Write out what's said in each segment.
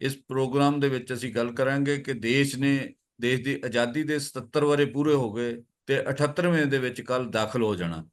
ਇਸ ਪ੍ਰੋਗਰਾਮ ਦੇ ਵਿੱਚ ਅਸੀਂ ਗੱਲ ਕਰਾਂਗੇ ਕਿ ਦੇਸ਼ ਨੇ ਦੇਸ਼ ਦੀ ਆਜ਼ਾਦੀ ਦੇ 77 ਵਰੇ ਪੂਰੇ ਹੋ ਗਏ ਤੇ 78ਵੇਂ ਦੇ ਵਿੱਚ ਕੱਲ ਦਾਖਲ ਹੋ ਜਾਣਾ।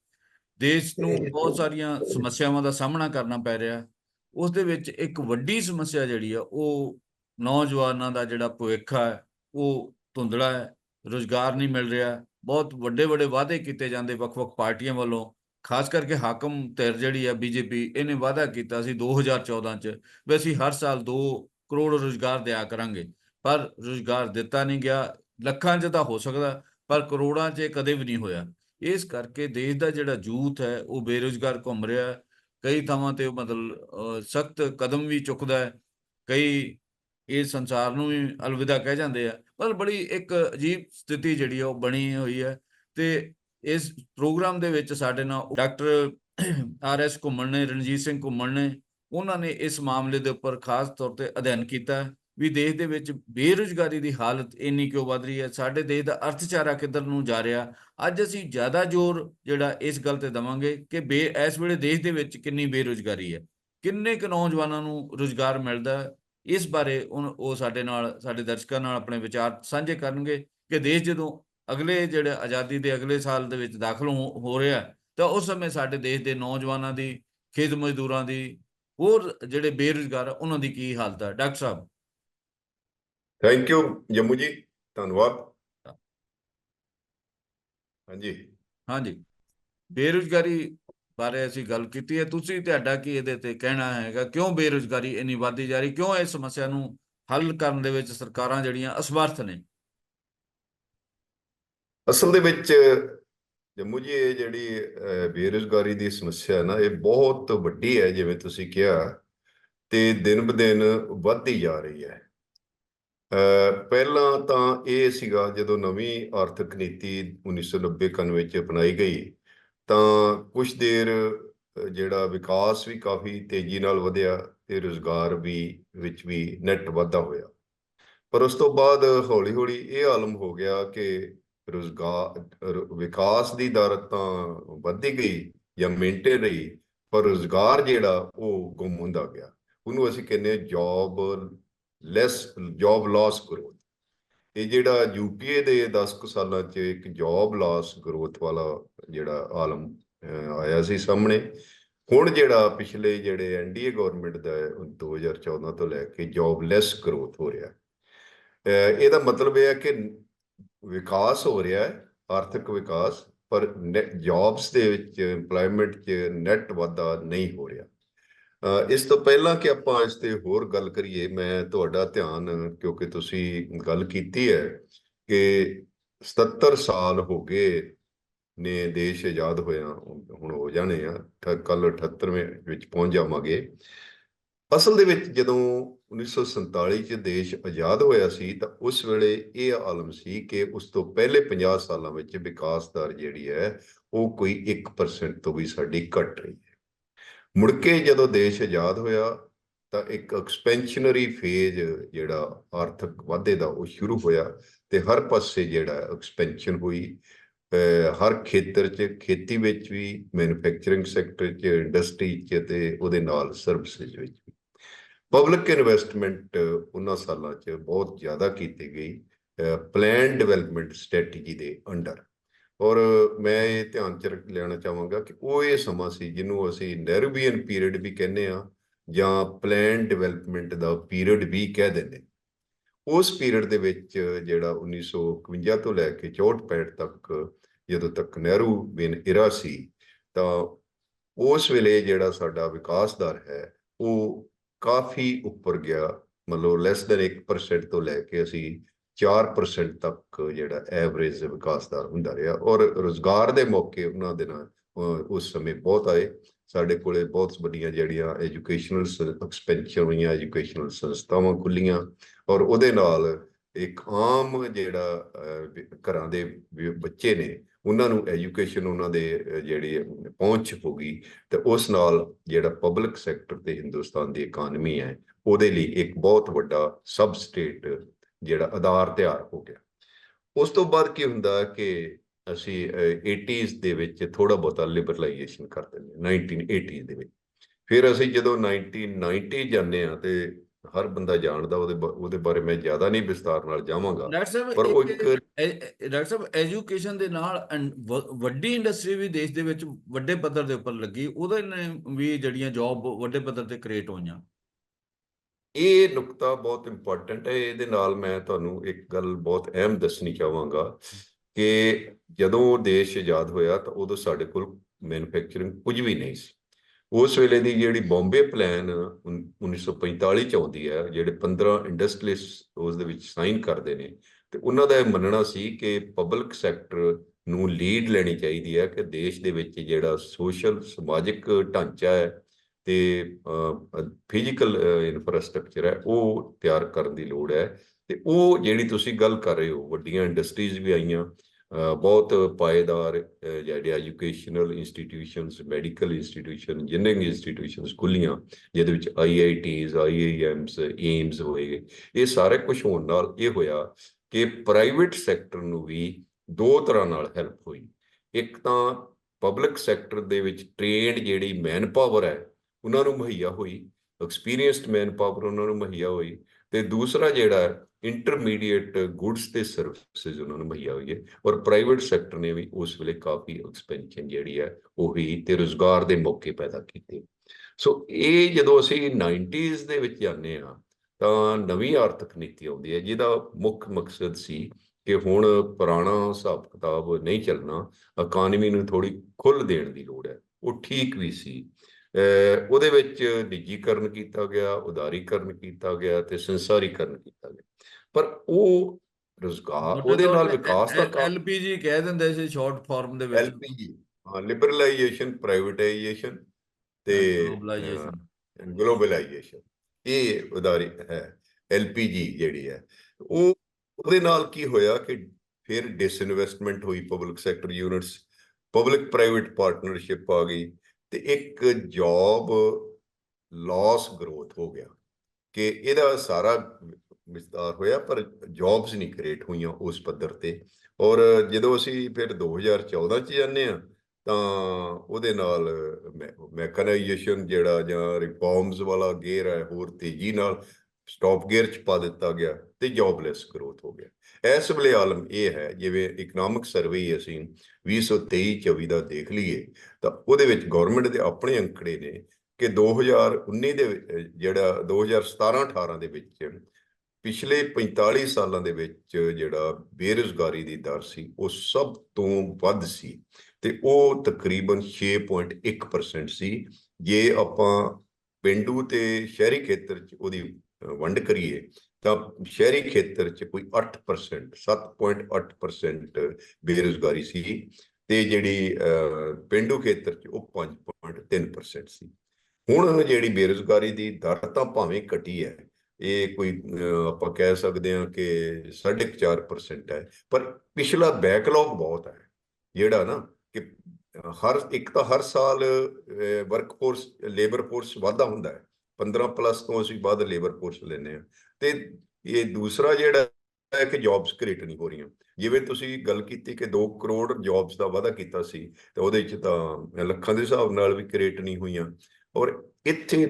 ਦੇਸ਼ ਨੂੰ ਬਹੁਤ ਸਾਰੀਆਂ ਸਮੱਸਿਆਵਾਂ ਦਾ ਸਾਹਮਣਾ ਕਰਨਾ ਪੈ ਰਿਹਾ। ਉਸ ਦੇ ਵਿੱਚ ਇੱਕ ਵੱਡੀ ਸਮੱਸਿਆ ਜਿਹੜੀ ਆ ਉਹ ਨੌਜਵਾਨਾਂ ਦਾ ਜਿਹੜਾ ਭਵਿੱਖ ਹੈ ਉਹ ਧੁੰਦਲਾ ਹੈ ਰੁਜ਼ਗਾਰ ਨਹੀਂ ਮਿਲ ਰਿਹਾ। ਬਹੁਤ ਵੱਡੇ ਵੱਡੇ ਵਾਅਦੇ ਕੀਤੇ ਜਾਂਦੇ ਵੱਖ-ਵੱਖ ਪਾਰਟੀਆਂ ਵੱਲੋਂ ਖਾਸ ਕਰਕੇ ਹਾਕਮ ਧਿਰ ਜਿਹੜੀ ਆ ਬੀਜੇਪੀ ਇਹਨੇ ਵਾਅਦਾ ਕੀਤਾ ਸੀ 2014 ਚ ਵੀ ਅਸੀਂ ਹਰ ਸਾਲ 2 ਕਰੋੜ ਰੁਜ਼ਗਾਰ ਦਿਆ ਕਰਾਂਗੇ। ਪਰ ਰੁਜ਼ਗਾਰ ਦਿੱਤਾ ਨਹੀਂ ਗਿਆ, ਲੱਖਾਂ 'ਚ ਤਾਂ ਹੋ ਸਕਦਾ, ਪਰ ਕਰੋੜਾਂ 'ਚ ਇਹ ਕਦੇ ਵੀ ਨਹੀਂ ਹੋਇਆ। ਇਸ ਕਰਕੇ ਦੇਸ਼ ਦਾ ਜਿਹੜਾ ਯੂਥ ਹੈ, ਉਹ ਬੇਰੁਜ਼ਗਾਰ ਘੁੰਮ ਰਿਹਾ। ਹੈ ਕਈ ਥਾਵਾਂ ਤੇ ਮਤਲਬ ਸਖਤ ਕਦਮ ਵੀ ਚੁੱਕਦਾ ਹੈ। ਕਈ ਇਹ ਸੰਸਾਰ ਨੂੰ ਵੀ ਅਲਵਿਦਾ ਕਹਿ ਜਾਂਦੇ ਆ। ਪਰ ਬੜੀ ਇੱਕ ਅਜੀਬ ਸਥਿਤੀ ਜਿਹੜੀ ਆ, ਉਹ ਬਣੀ ਹੋਈ ਹੈ। ਤੇ ਇਸ ਪ੍ਰੋਗਰਾਮ ਦੇ ਵਿੱਚ ਸਾਡੇ ਨਾਲ ਡਾਕਟਰ, ਆਰ ਐਸ ਘੁੰਮਣ ਨੇ, ਰਣਜੀਤ ਸਿੰਘ ਘੁੰਮਣ ਨੇ ਉਹਨਾਂ ਨੇ ਇਸ ਮਾਮਲੇ ਦੇ ਉੱਪਰ ਖਾਸ ਤੌਰ ਤੇ ਅਧਿਐਨ ਕੀਤਾ ਵੀ ਦੇਸ਼ ਦੇ ਵਿੱਚ ਬੇਰੁਜ਼ਗਾਰੀ ਦੀ ਹਾਲਤ ਇੰਨੀ ਕਿਉਂ ਵੱਧ ਰਹੀ ਹੈ? ਸਾਡੇ ਦੇਸ਼ ਦਾ ਅਰਥਚਾਰਾ ਕਿੱਧਰ ਨੂੰ ਜਾ ਰਿਹਾ? ਅੱਜ ਅਸੀਂ ਜ਼ਿਆਦਾ ਜ਼ੋਰ ਜਿਹੜਾ ਇਸ ਗੱਲ ਤੇ ਦਵਾਂਗੇ ਕਿ ਬੇ, ਇਸ ਵੇਲੇ ਦੇਸ਼ ਦੇ ਵਿੱਚ ਕਿੰਨੀ ਬੇਰੁਜ਼ਗਾਰੀ ਹੈ? ਕਿੰਨੇ ਕੁ ਨੌਜਵਾਨਾਂ ਨੂੰ ਰੁਜ਼ਗਾਰ ਮਿਲਦਾ ਇਸ ਬਾਰੇ ਉਹ ਉਹ ਸਾਡੇ ਨਾਲ, ਸਾਡੇ ਦਰਸ਼ਕਾਂ ਨਾਲ ਆਪਣੇ ਵਿਚਾਰ ਸਾਂਝੇ ਕਰਨਗੇ ਕਿ ਦੇਸ਼ ਜਦੋਂ ਅਗਲੇ ਜਿਹੜੇ ਆਜ਼ਾਦੀ ਦੇ ਅਗਲੇ ਸਾਲ ਦੇ ਵਿੱਚ ਦਾਖਲ ਹੋ ਹੋ ਰਿਹਾ ਤਾਂ ਉਸ ਸਮੇਂ ਸਾਡੇ ਦੇਸ਼ ਦੇ ਨੌਜਵਾਨਾਂ ਦੀ, ਖੇਤ ਮਜ਼ਦੂਰਾਂ ਦੀ ਹੋਰ ਜਿਹੜੇ ਬੇਰੁਜ਼ਗਾਰ ਆ, ਉਹਨਾਂ ਦੀ ਕੀ ਹਾਲਤ ਹੈ doctor Sahib. Thank you Jammu ji. ਧੰਨਵਾਦ। ਹਾਂਜੀ। ਹਾਂਜੀ। ਬੇਰੁਜ਼ਗਾਰੀ ਬਾਰੇ ਅਸੀਂ ਗੱਲ ਕੀਤੀ ਹੈ। ਤੁਸੀਂ ਤੁਹਾਡਾ ਕੀ ਇਹਦੇ ਤੇ ਕਹਿਣਾ ਹੈਗਾ? ਕਿਉਂ ਬੇਰੁਜ਼ਗਾਰੀ ਇੰਨੀ ਵੱਧਦੀ ਜਾ ਰਹੀ? ਕਿਉਂ ਇਸ ਸਮੱਸਿਆ ਨੂੰ ਹੱਲ ਕਰਨ ਦੇ ਵਿੱਚ ਸਰਕਾਰਾਂ ਜਿਹੜੀਆਂ ਅਸਮਰਥ ਨੇ? ਅਸਲ ਦੇ ਵਿੱਚ ਜੰਮੂ ਜੀ ਇਹ ਜਿਹੜੀ ਅਹ, ਬੇਰੁਜ਼ਗਾਰੀ ਦੀ ਸਮੱਸਿਆ ਹੈ ਨਾ ਇਹ ਬਹੁਤ ਵੱਡੀ ਹੈ ਜਿਵੇਂ ਤੁਸੀਂ ਕਿਹਾ ਤੇ ਦਿਨ ਬ ਦਿਨ ਵੱਧਦੀ ਜਾ ਰਹੀ ਹੈ। ਪਹਿਲਾਂ ਤਾਂ ਇਹ ਸੀਗਾ ਜਦੋਂ ਨਵੀਂ ਆਰਥਿਕ ਨੀਤੀ 1990 ਵਿੱਚ ਅਪਣਾਈ ਗਈ ਤਾਂ ਕੁਝ ਦੇਰ ਜਿਹੜਾ ਵਿਕਾਸ ਵੀ ਕਾਫੀ ਤੇਜ਼ੀ ਨਾਲ ਵਧਿਆ ਤੇ ਰੁਜ਼ਗਾਰ ਵੀ ਵਿੱਚ ਵੀ ਨੈਟ ਵਾਧਾ ਹੋਇਆ। ਪਰ ਉਸ ਤੋਂ ਬਾਅਦ ਹੌਲੀ-ਹੌਲੀ ਇਹ ਆਲਮ ਹੋ ਗਿਆ ਕਿ ਰੁਜ਼ਗਾਰ ਵਿਕਾਸ ਦੀ ਦਰ ਤਾਂ ਵੱਧਦੀ ਗਈ ਜਾਂ ਮੇਨਟੇਨ ਰਹੀ ਪਰ ਰੁਜ਼ਗਾਰ ਜਿਹੜਾ ਉਹ ਗੁੰਮ ਹੁੰਦਾ ਗਿਆ। ਉਹਨੂੰ ਅਸੀਂ ਕਹਿੰਦੇ job less job loss growth ਇਹ ਜਿਹੜਾ ਯੂਪੀਏ ਦੇ 10 ਕੁ ਸਾਲਾਂ 'ਚ ਇੱਕ ਜੌਬ ਲਾਸ ਗਰੋਥ ਵਾਲਾ ਜਿਹੜਾ ਆਲਮ ਆਇਆ ਸੀ ਸਾਹਮਣੇ। ਹੁਣ ਜਿਹੜਾ ਪਿਛਲੇ ਜਿਹੜੇ ਐਨਡੀਏ ਗਵਰਨਮੈਂਟ ਦਾ ਹੈ, ਉਹ 2014 ਤੋਂ ਲੈ ਕੇ ਜੌਬ ਗਰੋਥ ਹੋ ਰਿਹਾ। ਇਹਦਾ ਮਤਲਬ ਇਹ ਹੈ ਕਿ ਵਿਕਾਸ ਹੋ ਰਿਹਾ ਹੈ, ਆਰਥਿਕ ਵਿਕਾਸ, ਪਰ ਜੌਬਸ ਦੇ ਵਿੱਚ EMPLOYMENT 'ਚ ਨੈਟ ਵਾਧਾ ਨਹੀਂ ਹੋ ਰਿਹਾ। ਇਸ ਤੋਂ ਪਹਿਲਾਂ ਕਿ ਆਪਾਂ ਇਸ ਤੇ ਹੋਰ ਗੱਲ ਕਰੀਏ, ਮੈਂ ਤੁਹਾਡਾ ਧਿਆਨ, ਕਿਉਂਕਿ ਤੁਸੀਂ ਗੱਲ ਕੀਤੀ ਹੈ ਕਿ 77 ਸਾਲ ਹੋ ਗਏ ਨੇ ਦੇਸ਼ ਆਜ਼ਾਦ ਹੋਇਆ, ਹੁਣ ਹੋ ਜਾਣੇ ਆ ਕੱਲ 78ਵੇਂ ਵਿੱਚ ਪਹੁੰਚ ਜਾਵਾਂਗੇ। ਅਸਲ ਦੇ ਵਿੱਚ ਜਦੋਂ 1947 ਚ ਦੇਸ਼ ਆਜ਼ਾਦ ਹੋਇਆ ਸੀ ਤਾਂ ਉਸ ਵੇਲੇ ਇਹ ਆਲਮ ਸੀ ਕਿ ਉਸ ਤੋਂ ਪਹਿਲੇ 50 ਸਾਲਾਂ ਵਿੱਚ ਵਿਕਾਸ ਦਰ ਜਿਹੜੀ ਹੈ ਉਹ ਕੋਈ 1% ਤੋਂ ਵੀ ਸਾਡੀ ਘਟ ਰਹੀ ਹੈ। ਮੁੜ ਕੇ ਜਦੋਂ ਦੇਸ਼ ਆਜ਼ਾਦ ਹੋਇਆ ਤਾਂ ਇੱਕ ਐਕਸਪੈਂਸ਼ਨਰੀ ਫੇਜ਼ ਜਿਹੜਾ ਆਰਥਿਕ ਵਾਧੇ ਦਾ ਉਹ ਸ਼ੁਰੂ ਹੋਇਆ ਤੇ ਹਰ ਪਾਸੇ ਜਿਹੜਾ ਐਕਸਪੈਂਸ਼ਨ ਹੋਈ। ਹਰ ਖੇਤਰ 'ਚ, ਖੇਤੀ ਵਿੱਚ ਵੀ ਮੈਨੂਫੈਕਚਰਿੰਗ ਸੈਕਟਰ 'ਚ ਇੰਡਸਟਰੀ 'ਚ ਤੇ ਉਹਦੇ ਨਾਲ ਸਰਵਿਸਿਜ਼ ਵਿੱਚ ਪਬਲਿਕ ਇਨਵੈਸਟਮੈਂਟ ਉਹਨਾਂ ਸਾਲਾਂ 'ਚ ਬਹੁਤ ਜ਼ਿਆਦਾ ਕੀਤੀ ਗਈ ਪਲਾਨ ਡਿਵੈਲਪਮੈਂਟ ਸਟ੍ਰੈਟਜੀ ਦੇ ਅੰਡਰ ਔਰ ਮੈਂ ਇਹ ਧਿਆਨ 'ਚ ਰੱਖ- ਲਿਆਉਣਾ ਚਾਹਾਂਗਾ ਕਿ ਉਹ ਇਹ ਸਮਾਂ ਸੀ ਜਿਹਨੂੰ ਅਸੀਂ ਨਹਿਰੂਬੀਅਨ ਪੀਰੀਅਡ ਵੀ ਕਹਿੰਦੇ ਆ ਜਾਂ ਪਲਾਨ ਡਿਵੈਲਪਮੈਂਟ ਦਾ ਪੀਰੀਅਡ ਵੀ ਕਹਿ ਦਿੰਦੇ ਉਸ ਪੀਰੀਅਡ ਦੇ ਵਿੱਚ ਜਿਹੜਾ 1951 ਤੋਂ ਲੈ ਕੇ 64 65 ਤੱਕ ਜਦੋਂ ਤੱਕ ਨਹਿਰੂ ਬਿਨ ਇਰਾ ਸੀ ਤਾਂ ਉਸ ਵੇਲੇ ਜਿਹੜਾ ਸਾਡਾ ਵਿਕਾਸ ਦਰ ਹੈ ਉਹ ਕਾਫੀ ਉੱਪਰ ਗਿਆ, ਮਤਲਬ ਲੈਸ ਦੈਨ 1% ਤੋਂ ਲੈ ਕੇ ਅਸੀਂ 4% ਤੱਕ ਜਿਹੜਾ ਐਵਰੇਜ ਵਿਕਾਸ ਦਰ ਹੁੰਦਾ ਰਿਹਾ ਔਰ ਰੋਜ਼ਗਾਰ ਦੇ ਮੌਕੇ ਉਹਨਾਂ ਦੇ ਨਾਲ ਉਸ ਸਮੇਂ ਬਹੁਤ ਆਏ। ਸਾਡੇ ਕੋਲੇ ਬਹੁਤ ਵੱਡੀਆਂ ਜਿਹੜੀਆਂ ਐਜੂਕੇਸ਼ਨਲ ਐਕਸਪੈਂਸ਼ਨ ਹੋਈਆਂ ਐਜੂਕੇਸ਼ਨਲ ਸੰਸਥਾਵਾਂ ਖੁੱਲੀਆਂ ਔਰ ਉਹਦੇ ਨਾਲ ਇੱਕ ਆਮ ਜਿਹੜਾ ਘਰਾਂ ਦੇ ਬੱਚੇ ਨੇ ਉਹਨਾਂ ਨੂੰ ਐਜੂਕੇਸ਼ਨ ਉਹਨਾਂ ਦੇ ਅਹ, ਜਿਹੜੀ ਪਹੁੰਚ ਹੋ ਗਈ ਤੇ ਉਸ ਨਾਲ ਜਿਹੜਾ ਪਬਲਿਕ ਸੈਕਟਰ ਤੇ ਹਿੰਦੁਸਤਾਨ ਦੀ ਇਕਾਨਮੀ ਹੈ ਉਹਦੇ ਲਈ ਇੱਕ ਬਹੁਤ ਵੱਡਾ ਸਬ ਸਟੇਟ ਜਿਹੜਾ ਆਧਾਰ ਤਿਆਰ ਹੋ ਗਿਆ। ਉਸ ਤੋਂ ਬਾਅਦ ਕੀ ਹੁੰਦਾ ਕਿ ਅਸੀਂ ਅਹ, 80s ਦੇ ਵਿੱਚ ਥੋੜਾ ਬਹੁਤਾ ਲਿਬਰਲਾਈਜੇਸ਼ਨ ਕਰ ਦਿੰਦੇ ਹਾਂ 1980s ਦੇ ਵਿੱਚ। ਫਿਰ ਅਸੀਂ ਜਦੋਂ 1990 ਜਾਂਦੇ ਆ ਤੇ ਹਰ ਬੰਦਾ ਜਾਣਦਾ ਉਹਦੇ ਉਹਦੇ ਬਾਰੇ ਮੈਂ ਜ਼ਿਆਦਾ ਨਹੀਂ ਵਿਸਤਾਰ ਨਾਲ ਜਾਵਾਂਗਾ। ਪਰ ਉਹ ਇੱਕ- ਡਾਕਟਰ ਸਾਹਿਬ ਐਜੂਕੇਸ਼ਨ ਦੇ ਨਾਲ ਵੱਡੀ ਇੰਡਸਟਰੀ ਵੀ ਦੇਸ਼ ਦੇ ਵਿੱਚ ਵੱਡੇ ਪੱਧਰ ਦੇ ਉੱਪਰ ਲੱਗੀ ਉਹਦੇ ਨੇ ਵੀ ਜਿਹੜੀਆਂ ਜੌਬ ਵੱਡੇ ਪੱਧਰ ਤੇ ਕ੍ਰੀਏਟ ਹੋਈਆਂ। ਇਹ ਨੁਕਤਾ ਬਹੁਤ ਇੰਪੋਰਟੈਂਟ ਹੈ ਇਹਦੇ ਨਾਲ ਮੈਂ ਤੁਹਾਨੂੰ ਇੱਕ ਗੱਲ ਬਹੁਤ ਅਹਿਮ ਦੱਸਣੀ ਚਾਹਾਂਗਾ ਕਿ ਜਦੋਂ ਦੇਸ਼ ਆਜ਼ਾਦ ਹੋਇਆ ਤਾਂ ਉਦੋਂ ਸਾਡੇ ਕੋਲ ਮੈਨੂਫੈਕਚਰਿੰਗ ਕੁਝ ਵੀ ਨਹੀਂ ਸੀ। ਉਸ ਵੇਲੇ ਦੀ ਜਿਹੜੀ ਬੰਬੇ ਪਲਾਨ 1945 ਚ ਆਉਂਦੀ ਹੈ, ਜਿਹੜੇ 15 ਇੰਡਸਟਰੀਲਿਸਟ ਉਸ ਦੇ ਵਿੱਚ ਸਾਈਨ ਕਰਦੇ ਨੇ, ਤੇ ਉਹਨਾਂ ਦਾ ਇਹ ਮੰਨਣਾ ਸੀ ਕਿ ਪਬਲਿਕ ਸੈਕਟਰ ਨੂੰ ਲੀਡ ਲੈਣੀ ਚਾਹੀਦੀ ਹੈ ਕਿ ਦੇਸ਼ ਦੇ ਵਿੱਚ ਜਿਹੜਾ ਸੋਸ਼ਲ ਸਮਾਜਿਕ ਢਾਂਚਾ ਹੈ ਤੇ ਫਿਜ਼ੀਕਲ ਇਨਫਰਾਸਟ੍ਰਕਚਰ ਹੈ, ਉਹ ਤਿਆਰ ਕਰਨ ਦੀ ਲੋੜ ਹੈ, ਤੇ ਉਹ ਜਿਹੜੀ ਤੁਸੀਂ ਗੱਲ ਕਰ ਰਹੇ ਹੋ, ਵੱਡੀਆਂ ਇੰਡਸਟਰੀਜ਼ ਵੀ ਆਈਆਂ ਬਹੁਤ ਪਾਏਦਾਰ ਜਿਹੜੇ educational institutions medical institution engineering institutions ਖੁੱਲੀਆਂ, ਜਿਹਦੇ ਵਿੱਚ ਆਈਆਈਟੀਜ਼ ਆਈਆਈਐਮਸ ਏਮਸ ਹੋਏ, ਇਹ ਸਾਰੇ ਕੁਝ ਹੋਣ ਨਾਲ ਇਹ ਹੋਇਆ ਕਿ ਪ੍ਰਾਈਵੇਟ ਸੈਕਟਰ ਨੂੰ ਵੀ ਦੋ ਤਰ੍ਹਾਂ ਨਾਲ ਹੈਲਪ ਹੋਈ। ਇੱਕ ਤਾਂ ਪਬਲਿਕ ਸੈਕਟਰ ਦੇ ਵਿੱਚ ਟ੍ਰੇਨਡ ਜਿਹੜੀ ਮੈਨ ਪਾਵਰ ਹੈ, ਉਹਨਾਂ ਨੂੰ ਮੁਹੱਈਆ ਹੋਈ ਐਕਸਪੀਰੀਅੰਸਡ ਮੈਨ ਪਾਵਰ ਉਹਨਾਂ ਨੂੰ ਮੁਹੱਈਆ ਹੋਈ ਤੇ ਦੂਸਰਾ ਜਿਹੜਾ ਇੰਟਰਮੀਡੀਏਟ ਗੁੱਡਸ ਤੇ ਸਰਵਿਸਿਜ਼ ਉਹਨਾਂ ਨੂੰ ਮੁਹੱਈਆ ਹੋਈ ਹੈ ਔਰ ਪ੍ਰਾਈਵੇਟ ਸੈਕਟਰ ਨੇ ਵੀ ਉਸ ਵੇਲੇ ਕਾਫੀ ਐਕਸਪੈਂਸ਼ਨ ਜਿਹੜੀ ਹੈ ਉਹ ਹੋਈ ਤੇ ਰੋਜ਼ਗਾਰ ਦੇ ਮੌਕੇ ਪੈਦਾ ਕੀਤੇ। ਸੋ ਇਹ ਜਦੋਂ ਅਸੀਂ 90s ਦੇ ਵਿੱਚ ਜਾਂਦੇ ਆ ਤਾਂ ਨਵੀਂ ਆਰਥਿਕ ਨੀਤੀ ਆਉਂਦੀ ਹੈ, ਜਿਹਦਾ ਮੁੱਖ ਮਕਸਦ ਸੀ ਕਿ ਹੁਣ ਪੁਰਾਣਾ ਹਿਸਾਬ ਕਿਤਾਬ ਨਹੀਂ ਚੱਲਣਾ ਇਕਾਨਮੀ ਨੂੰ ਥੋੜੀ ਖੁੱਲ੍ਹ ਦੇਣ ਦੀ ਲੋੜ ਹੈ, ਉਹ ਠੀਕ ਵੀ ਸੀ। ਉਹਦੇ ਵਿੱਚ ਨਿੱਜੀਕਰਨ ਕੀਤਾ ਗਿਆ ਉਦਾਰੀਕਰਨ ਕੀਤਾ ਗਿਆ ਤੇ ਸੰਸਾਰੀਕਰਨ ਕੀਤਾ ਗਿਆ। ਪਰ ਉਹ ਰੁਜ਼ਗਾਰ ਉਹਦੇ ਨਾਲ ਵਿਕਾਸ ਦਾ ਕੰਮ ਐਲਪੀਜੀ ਕਹਿ ਦਿੰਦੇ ਸੀ ਸ਼ਾਰਟ ਫਾਰਮ ਦੇ ਵਿੱਚ। ਐਲਪੀਜੀ ਹਾਂ ਲਿਬਰਲਾਈਜੇਸ਼ਨ ਪ੍ਰਾਈਵੇਟਾਈਜੇਸ਼ਨ ਤੇ ਗਲੋਬਲਾਈਜੇਸ਼ਨ। ਗਲੋਬਲਾਈਜੇਸ਼ਨ ਇਹ ਉਦਾਰੀ ਹੈ ਐਲਪੀਜੀ ਜਿਹੜੀ ਹੈ। ਉਹ ਉਹਦੇ ਨਾਲ ਕੀ ਹੋਇਆ ਕਿ ਫਿਰ ਡਿਸਇਨਵੈਸਟਮੈਂਟ ਹੋਈ public sector units public private partnership ਆ ਗਈ। ਤੇ ਇੱਕ ਜੌਬ ਲਾਸ ਗਰੋਥ ਹੋ ਗਿਆ, ਕਿ ਇਹਦਾ ਸਾਰਾ ਵਿਸਤਾਰ ਹੋਇਆ, ਪਰ ਜੌਬਸ ਨਹੀਂ ਕ੍ਰੀਏਟ ਹੋਈਆਂ ਉਸ ਪੱਧਰ ਤੇ। ਔਰ ਜਦੋਂ ਅਸੀਂ ਫਿਰ 2014 ਚ ਜਾਂਦੇ ਆ ਤਾਂ ਉਹਦੇ ਨਾਲ ਮੈਕਨਾਈਜੇਸ਼ਨ ਜਿਹੜਾ ਜਾਂ ਰਿਫਾਰਮਸ ਵਾਲਾ ਗੇਅਰ ਹੈ, ਹੋਰ ਤੇਜ਼ੀ ਨਾਲ ਸਟਾਪ ਗੇਅਰ ਚ ਪਾ ਦਿੱਤਾ ਗਿਆ ਤੇ ਜੌਬਲੈਸ ਗਰੋਥ ਹੋ ਗਿਆ। ਇਸ ਵੇਲੇ ਆਲਮ ਇਹ ਹੈ ਜਿਵੇਂ ਇਕਨੋਮਿਕ ਸਰਵੇ ਅਸੀਂ 2023 24 ਦਾ ਦੇਖ ਲਈਏ ਤਾਂ ਉਹਦੇ ਵਿੱਚ ਗਵਰਨਮੈਂਟ ਦੇ ਆਪਣੇ ਅੰਕੜੇ ਨੇ ਕਿ 2019 ਦੇ ਵਿੱਚ, ਅਹ, ਜਿਹੜਾ 2017 18 ਦੇ ਵਿੱਚ ਪਿਛਲੇ 45 ਸਾਲਾਂ ਦੇ ਵਿੱਚ ਜਿਹੜਾ ਬੇਰੁਜ਼ਗਾਰੀ ਦੀ ਦਰ ਸੀ ਉਹ ਸਭ ਤੋਂ ਵੱਧ ਸੀ ਤੇ ਉਹ ਤਕਰੀਬਨ 6.1% ਸੀ। ਜੇ ਆਪਾਂ ਪਿੰਡੂ ਤੇ ਸ਼ਹਿਰੀ ਖੇਤਰ ਚ ਉਹਦੀ ਵੰਡ ਕਰੀਏ ਤਾਂ ਸ਼ਹਿਰੀ ਖੇਤਰ ਚ ਕੋਈ 8% 7.8% ਬੇਰੁਜ਼ਗਾਰੀ ਸੀ ਤੇ ਜਿਹੜੀ ਅਹ, ਪਿੰਡੂ ਖੇਤਰ ਚ ਉਹ 5.3% ਸੀ। ਹੁਣ ਜਿਹੜੀ ਬੇਰੁਜ਼ਗਾਰੀ ਦੀ ਦਰ ਤਾਂ ਭਾਵੇਂ ਘਟੀ ਹੈ ਇਹ ਕੋਈ ਆਪਾਂ ਕਹਿ ਸਕਦੇ ਹਾਂ ਕਿ 4.5% ਹੈ ਪਰ ਪਿਛਲਾ ਬੈਕਲੌਗ ਬਹੁਤ ਹੈ ਜਿਹੜਾ ਨਾ ਕਿ ਹਰ ਇੱਕ ਤਾਂ ਹਰ ਸਾਲ ਵਰਕਫੋਰਸ ਲੇਬਰ ਫੋਰਸ ਵਾਧਾ ਹੁੰਦਾ ਹੈ 15 ਪਲੱਸ ਤੋਂ ਅਸੀਂ ਬਾਅਦ ਲੇਬਰ ਫੋਰਸ ਲੈਂਦੇ ਆ ਤੇ ਇਹ ਦੂਸਰਾ ਜਿਹੜਾ ਹੈ ਕਿ ਜੌਬਸ ਕ੍ਰੀਏਟ ਨਹੀਂ ਹੋ ਰਹੀਆਂ। ਜਿਵੇਂ ਤੁਸੀਂ ਗੱਲ ਕੀਤੀ ਕਿ 2 ਕਰੋੜ ਜੌਬਸ ਦਾ ਵਾਅਦਾ ਕੀਤਾ ਸੀ, ਤੇ ਉਹਦੇ ਵਿੱਚ ਤਾਂ ਲੱਖਾਂ ਦੇ ਹਿਸਾਬ ਨਾਲ ਵੀ ਕ੍ਰੀਏਟ ਨਹੀਂ ਹੋਈਆਂ। ਔਰ ਇੱਥੇ